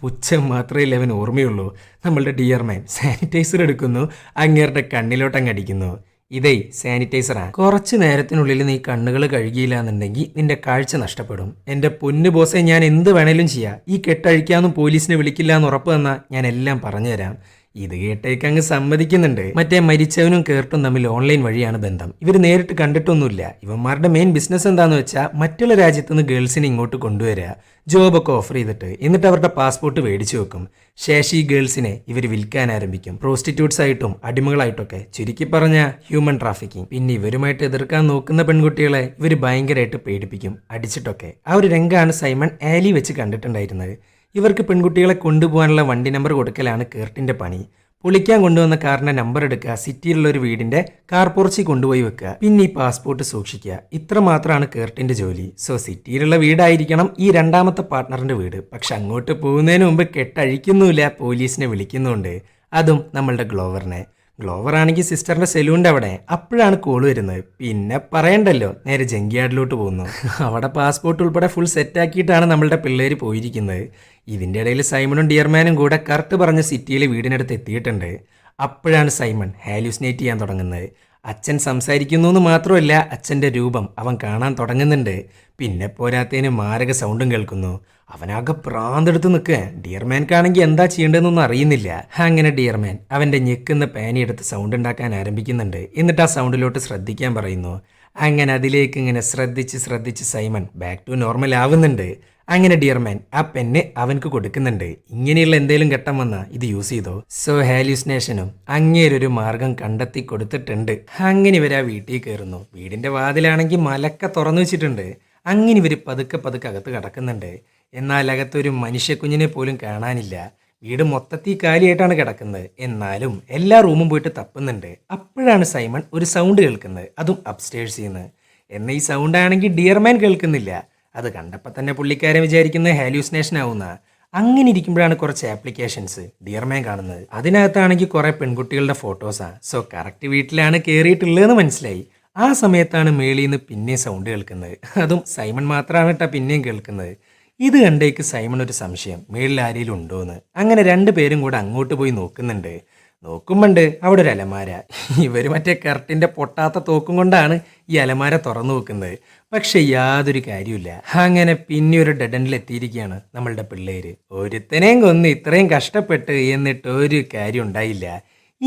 പുച്ഛം മാത്രമേ അവൻ ഓർമ്മയുള്ളൂ. നമ്മളുടെ ഡിയർ ഡിയർമാൻ സാനിറ്റൈസർ എടുക്കുന്നു അങ്ങേരുടെ കണ്ണിലോട്ടങ്ങ് അടിക്കുന്നു. ഇതേ സാനിറ്റൈസറാണ് കുറച്ച് നേരത്തിനുള്ളിൽ നീ കണ്ണുകൾ കഴുകിയില്ല എന്നുണ്ടെങ്കിൽ നിന്റെ കാഴ്ച നഷ്ടപ്പെടും. എന്റെ പൊന്നു ബോസെ ഞാൻ എന്ത് വേണേലും ചെയ്യാം. ഈ കെട്ടഴിക്കാന്നും പോലീസിനെ വിളിക്കില്ല എന്ന് ഉറപ്പ് തന്നാൽ ഞാൻ എല്ലാം പറഞ്ഞുതരാം. ഇത് കേട്ടേക്ക് അങ്ങ് സമ്മതിക്കുന്നുണ്ട്. മറ്റേ മരിച്ചവനും കേർട്ടും തമ്മിൽ ഓൺലൈൻ വഴിയാണ് ബന്ധം. ഇവർ നേരിട്ട് കണ്ടിട്ടൊന്നുമില്ല. ഇവന്മാരുടെ മെയിൻ ബിസിനസ് എന്താന്ന് വെച്ചാൽ മറ്റുള്ള രാജ്യത്ത് നിന്ന് ഗേൾസിനെ ഇങ്ങോട്ട് കൊണ്ടുവരിക ജോബൊക്കെ ഓഫർ ചെയ്തിട്ട്. എന്നിട്ട് അവരുടെ പാസ്പോർട്ട് മേടിച്ചു വെക്കും. ശേഷം ഗേൾസിനെ ഇവർ വിൽക്കാൻ ആരംഭിക്കും. പ്രോസ്റ്റിറ്റ്യൂട്ട്സ് ആയിട്ടും അടിമകളായിട്ടൊക്കെ ചുരുക്കി പറഞ്ഞ ഹ്യൂമൻ ട്രാഫിക്കിംഗ് പിന്നെ ഇവരുമായിട്ട് എതിർക്കാൻ നോക്കുന്ന പെൺകുട്ടികളെ ഇവർ ഭയങ്കരമായിട്ട് പേടിപ്പിക്കും. അടിച്ചിട്ടൊക്കെ. ആ ഒരു രംഗമാണ് സൈമൺ ആലി വെച്ച് കണ്ടിട്ടുണ്ടായിരുന്നത്. ഇവർക്ക് പെൺകുട്ടികളെ കൊണ്ടുപോകാനുള്ള വണ്ടി നമ്പർ കൊടുക്കലാണ് കേർട്ടിന്റെ പണി. പൊളിക്കാൻ കൊണ്ടുവന്ന കാറിന്റെ നമ്പർ എടുക്കുക സിറ്റിയിലുള്ള ഒരു വീടിന്റെ കാർ പോർച്ചിൽ കൊണ്ടുപോയി വെക്കുക പിന്നെ ഈ പാസ്പോർട്ട് സൂക്ഷിക്കുക. ഇത്ര മാത്രമാണ് കേർട്ടിന്റെ ജോലി. സോ സിറ്റിയിലുള്ള വീടായിരിക്കണം ഈ രണ്ടാമത്തെ പാർട്ട്ണറിന്റെ വീട്. പക്ഷെ അങ്ങോട്ട് പോകുന്നതിന് മുമ്പ് കെട്ടഴിക്കുന്നുമില്ല പോലീസിനെ വിളിക്കുന്നുണ്ട്. അതും നമ്മളുടെ ഗ്ലോവറിനെ. ഗ്ലോവർ ആണെങ്കിൽ സിസ്റ്ററിന്റെ സെലൂണിന്റെ അവിടെ. അപ്പോഴാണ് കോൾ വരുന്നത്. പിന്നെ പറയണ്ടല്ലോ നേരെ ജങ്കിയാർഡിലോട്ട് പോകുന്നു. അവിടെ പാസ്പോർട്ട് ഉൾപ്പെടെ ഫുൾ സെറ്റ് ആക്കിയിട്ടാണ് നമ്മളുടെ പിള്ളേർ പോയിരിക്കുന്നത്. ഇതിന്റെ ഇടയിൽ സൈമണും ഡിയർമാനും കൂടെ കറക്റ്റ് പറഞ്ഞ സിറ്റിയിലെ വീടിനടുത്ത് എത്തിയിട്ടുണ്ട്. അപ്പോഴാണ് സൈമൺ ഹാലൂസിനേറ്റ് ചെയ്യാൻ തുടങ്ങുന്നത്. അച്ഛൻ സംസാരിക്കുന്നു എന്ന് മാത്രമല്ല അച്ഛന്റെ രൂപം അവൻ കാണാൻ തുടങ്ങുന്നുണ്ട്. പിന്നെ പോരാത്തതിന് മാരക സൗണ്ടും കേൾക്കുന്നു. അവനാകെ പ്രാന്തെടുത്ത് നിൽക്കുക. ഡിയർമാൻക്കാണെങ്കിൽ എന്താ ചെയ്യേണ്ടതെന്നൊന്നും അറിയുന്നില്ല. അങ്ങനെ ഡിയർമാൻ അവന്റെ ഞെക്കുന്ന പാനിയെടുത്ത് സൗണ്ട് ഉണ്ടാക്കാൻ ആരംഭിക്കുന്നുണ്ട്. എന്നിട്ട് ആ സൗണ്ടിലോട്ട് ശ്രദ്ധിക്കാൻ പറയുന്നു. അങ്ങനെ അതിലേക്ക് ഇങ്ങനെ ശ്രദ്ധിച്ച് ശ്രദ്ധിച്ച് സൈമൺ ബാക്ക് ടു നോർമൽ ആവുന്നുണ്ട്. അങ്ങനെ ഡിയർ മാൻ ആ പെന്ന് അവൻക്ക് കൊടുക്കുന്നുണ്ട്. ഇങ്ങനെയുള്ള എന്തെങ്കിലും ഘട്ടം വന്നാ ഇത് യൂസ് ചെയ്തോ? സോ ഹാലൂസിനേഷനും അങ്ങേരൊരു മാർഗം കണ്ടെത്തി കൊടുത്തിട്ടുണ്ട്. അങ്ങനെ ഇവർ ആ വീട്ടിൽ കയറുന്നു. വീടിന്റെ വാതിലാണെങ്കിൽ മലക്ക തുറന്നു വെച്ചിട്ടുണ്ട്. അങ്ങനെ ഇവർ പതുക്കെ പതുക്കെ അകത്ത് കിടക്കുന്നുണ്ട്. എന്നാൽ അകത്തൊരു മനുഷ്യക്കുഞ്ഞിനെ പോലും കാണാനില്ല. വീട് മൊത്തത്തിൽ കാലിയായിട്ടാണ് കിടക്കുന്നത്. എന്നാലും എല്ലാ റൂമും പോയിട്ട് തപ്പുന്നുണ്ട്. അപ്പോഴാണ് സൈമൺ ഒരു സൗണ്ട് കേൾക്കുന്നത്. അതും അപ്സ്റ്റേഴ്സ് ചെയ്യുന്നത് എന്നാൽ ഈ സൗണ്ട് ആണെങ്കിൽ ഡിയർമാൻ കേൾക്കുന്നില്ല. അത് കണ്ടപ്പോൾ തന്നെ പുള്ളിക്കാരൻ വിചാരിക്കുന്നത് ഹാലൂസിനേഷൻ ആവുന്ന അങ്ങനെ ഇരിക്കുമ്പോഴാണ് കുറച്ച് ആപ്ലിക്കേഷൻസ് ഡിയർമേ കാണുന്നത്. അതിനകത്താണെങ്കിൽ കുറേ പെൺകുട്ടികളുടെ ഫോട്ടോസാണ് സോ കറക്റ്റ് വീട്ടിലാണ് കയറിയിട്ടുള്ളതെന്ന് മനസ്സിലായി. ആ സമയത്താണ് മേളിൽ നിന്ന് പിന്നെയും സൗണ്ട് കേൾക്കുന്നത്. അതും സൈമൺ മാത്രമാണ് കേട്ടോ പിന്നെയും കേൾക്കുന്നത്. ഇത് കണ്ടേക്ക് സൈമൺ ഒരു സംശയം. മേളിൽ ആരെങ്കിലും ഉണ്ടോ എന്ന് അങ്ങനെ രണ്ടു പേരും കൂടെ അങ്ങോട്ട് പോയി നോക്കുന്നുണ്ട്. നോക്കുമ്പോണ്ട് അവിടെ ഒരു അലമാര. ഇവർ മറ്റേ കർട്ടിന്റെ പൊട്ടാത്ത തോക്കും കൊണ്ടാണ് ഈ അലമാര തുറന്നു വെക്കുന്നത്. പക്ഷെ യാതൊരു കാര്യമില്ല അങ്ങനെ പിന്നെ ഒരു ഡെഡനിൽ എത്തിയിരിക്കുകയാണ് നമ്മളുടെ പിള്ളേര്. ഒരുത്തനെയും കൊന്ന് ഇത്രയും കഷ്ടപ്പെട്ട് എന്നിട്ട് ഒരു കാര്യം ഉണ്ടായില്ല.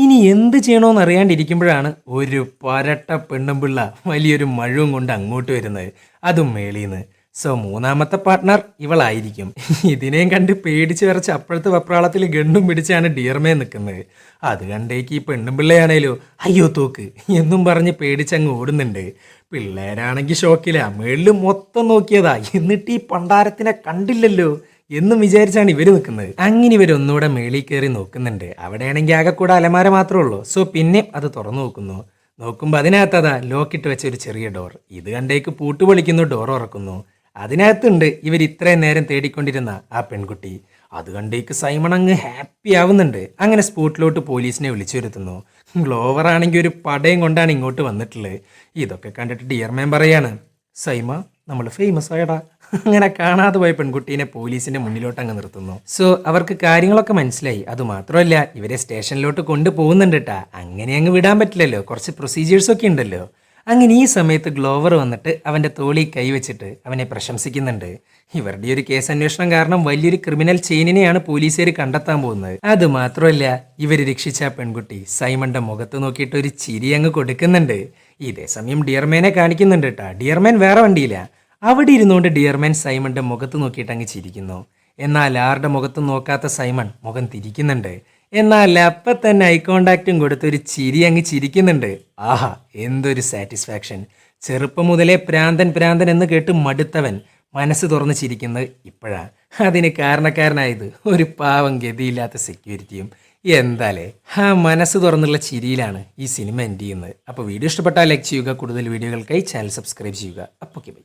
ഇനി എന്ത് ചെയ്യണമെന്ന് അറിയാണ്ടിരിക്കുമ്പോഴാണ് ഒരു പരട്ട പെണ്ണും പിള്ള വലിയൊരു മഴവും കൊണ്ട് അങ്ങോട്ട് വരുന്നത്. അതും മേളീന്ന്. സോ മൂന്നാമത്തെ പാർട്ട്ണർ ഇവളായിരിക്കും. ഇതിനെയും കണ്ട് പേടിച്ച് വരച്ച് അപ്പോഴത്തെ വെപ്രാളത്തിൽ ഗണ്ണും പിടിച്ചാണ് ഡിയർമേ നിൽക്കുന്നത് അത് കണ്ടേക്ക് ഈ പെണ്ണും പിള്ളയാണേലോ അയ്യോ തോക്ക് എന്നും പറഞ്ഞ് പേടിച്ചങ്ങ് ഓടുന്നുണ്ട്. പിള്ളേരാണെങ്കിൽ ഷോക്കില്ല മേളിൽ മൊത്തം നോക്കിയതാ. എന്നിട്ട് ഈ പണ്ടാരത്തിനെ കണ്ടില്ലല്ലോ എന്നും വിചാരിച്ചാണ് ഇവർ നിൽക്കുന്നത് അങ്ങനെ ഇവർ ഒന്നുകൂടെ മേളിൽ കയറി നോക്കുന്നുണ്ട്. അവിടെയാണെങ്കിൽ ആകെ കൂടെ അലമാര മാത്രമേ ഉള്ളൂ. സോ പിന്നെ അത് തുറന്നു നോക്കുന്നു. നോക്കുമ്പോൾ അതിനകത്തതാ ലോക്കിട്ട് വെച്ച ഒരു ചെറിയ ഡോർ. ഇത് കണ്ടേക്ക് പൂട്ട് പൊളിക്കുന്നു ഡോർ ഉറക്കുന്നു. അതിനകത്തുണ്ട്. ഇവർ ഇത്രയും നേരം തേടിക്കൊണ്ടിരുന്ന ആ പെൺകുട്ടി. അത് കണ്ടേക്ക് സൈമൺ അങ്ങ് ഹാപ്പി ആവുന്നുണ്ട്. അങ്ങനെ സ്പോട്ടിലോട്ട് പോലീസിനെ വിളിച്ചു വരുത്തുന്നു. ഗ്ലോവർ ആണെങ്കിൽ ഒരു പടയും കൊണ്ടാണ് ഇങ്ങോട്ട് വന്നിട്ടുള്ളത്. ഇതൊക്കെ കണ്ടിട്ട് ഡിയർ ഡിയർമാൻ പറയാണ് സൈമ നമ്മൾ ഫേമസ് ആയടാ. അങ്ങനെ കാണാതെ പോയ പെൺകുട്ടീനെ പോലീസിന്റെ മുന്നിലോട്ട് അങ്ങ് നിർത്തുന്നു. സോ അവർക്ക് കാര്യങ്ങളൊക്കെ മനസ്സിലായി. അത് മാത്രമല്ല ഇവരെ സ്റ്റേഷനിലോട്ട് കൊണ്ടുപോകുന്നുണ്ട് കേട്ടാ അങ്ങനെ അങ്ങ് വിടാൻ പറ്റില്ലല്ലോ. കുറച്ച് പ്രൊസീജിയേഴ്സ് ഒക്കെ ഉണ്ടല്ലോ. അങ്ങനെ ഈ സമയത്ത് ഗ്ലോവർ വന്നിട്ട് അവന്റെ തോളി കൈവച്ചിട്ട് അവനെ പ്രശംസിക്കുന്നുണ്ട്. ഇവരുടെ ഒരു കേസ് അന്വേഷണം കാരണം വലിയൊരു ക്രിമിനൽ ചെയിനിനെയാണ് പോലീസുകാർ കണ്ടെത്താൻ പോകുന്നത്. അത് മാത്രമല്ല ഇവർ രക്ഷിച്ച പെൺകുട്ടി സൈമന്റെ മുഖത്ത് നോക്കിയിട്ട് ഒരു ചിരി അങ്ങ് കൊടുക്കുന്നുണ്ട്. ഇതേ സമയം ഡിയർമാനെ കാണിക്കുന്നുണ്ട് കേട്ടാ ഡിയർമാൻ വേറെ വണ്ടിയില്ല അവിടെ ഇരുന്നുകൊണ്ട് ഡിയർമാൻ സൈമന്റെ മുഖത്ത് നോക്കിയിട്ട് അങ്ങ് ചിരിക്കുന്നു. എന്നാൽ ആരുടെ മുഖത്തും നോക്കാത്ത സൈമൺ മുഖം തിരിക്കുന്നുണ്ട്. എന്നാൽ അപ്പം തന്നെ ഐ കോണ്ടാക്റ്റും കൊടുത്ത് ഒരു ചിരി അങ്ങ് ചിരിക്കുന്നുണ്ട്. ആഹാ എന്തൊരു സാറ്റിസ്ഫാക്ഷൻ. ചെറുപ്പം മുതലേ പ്രാന്തൻ പ്രാന്തൻ എന്ന് കേട്ട് മടുത്തവൻ മനസ്സ് തുറന്ന് ചിരിക്കുന്നത് ഇപ്പോഴാ. അതിന് കാരണക്കാരനായത് ഒരു പാവം ഗതിയില്ലാത്ത സെക്യൂരിറ്റിയും എന്താലേ ആ മനസ്സ് തുറന്നുള്ള ചിരിയിലാണ് ഈ സിനിമ എൻഡ് ചെയ്യുന്നത്. അപ്പോൾ വീഡിയോ ഇഷ്ടപ്പെട്ടാൽ ലൈക്ക് ചെയ്യുക കൂടുതൽ വീഡിയോകൾക്കായി ചാനൽ സബ്സ്ക്രൈബ് ചെയ്യുക. അപ്പോൾ ബൈ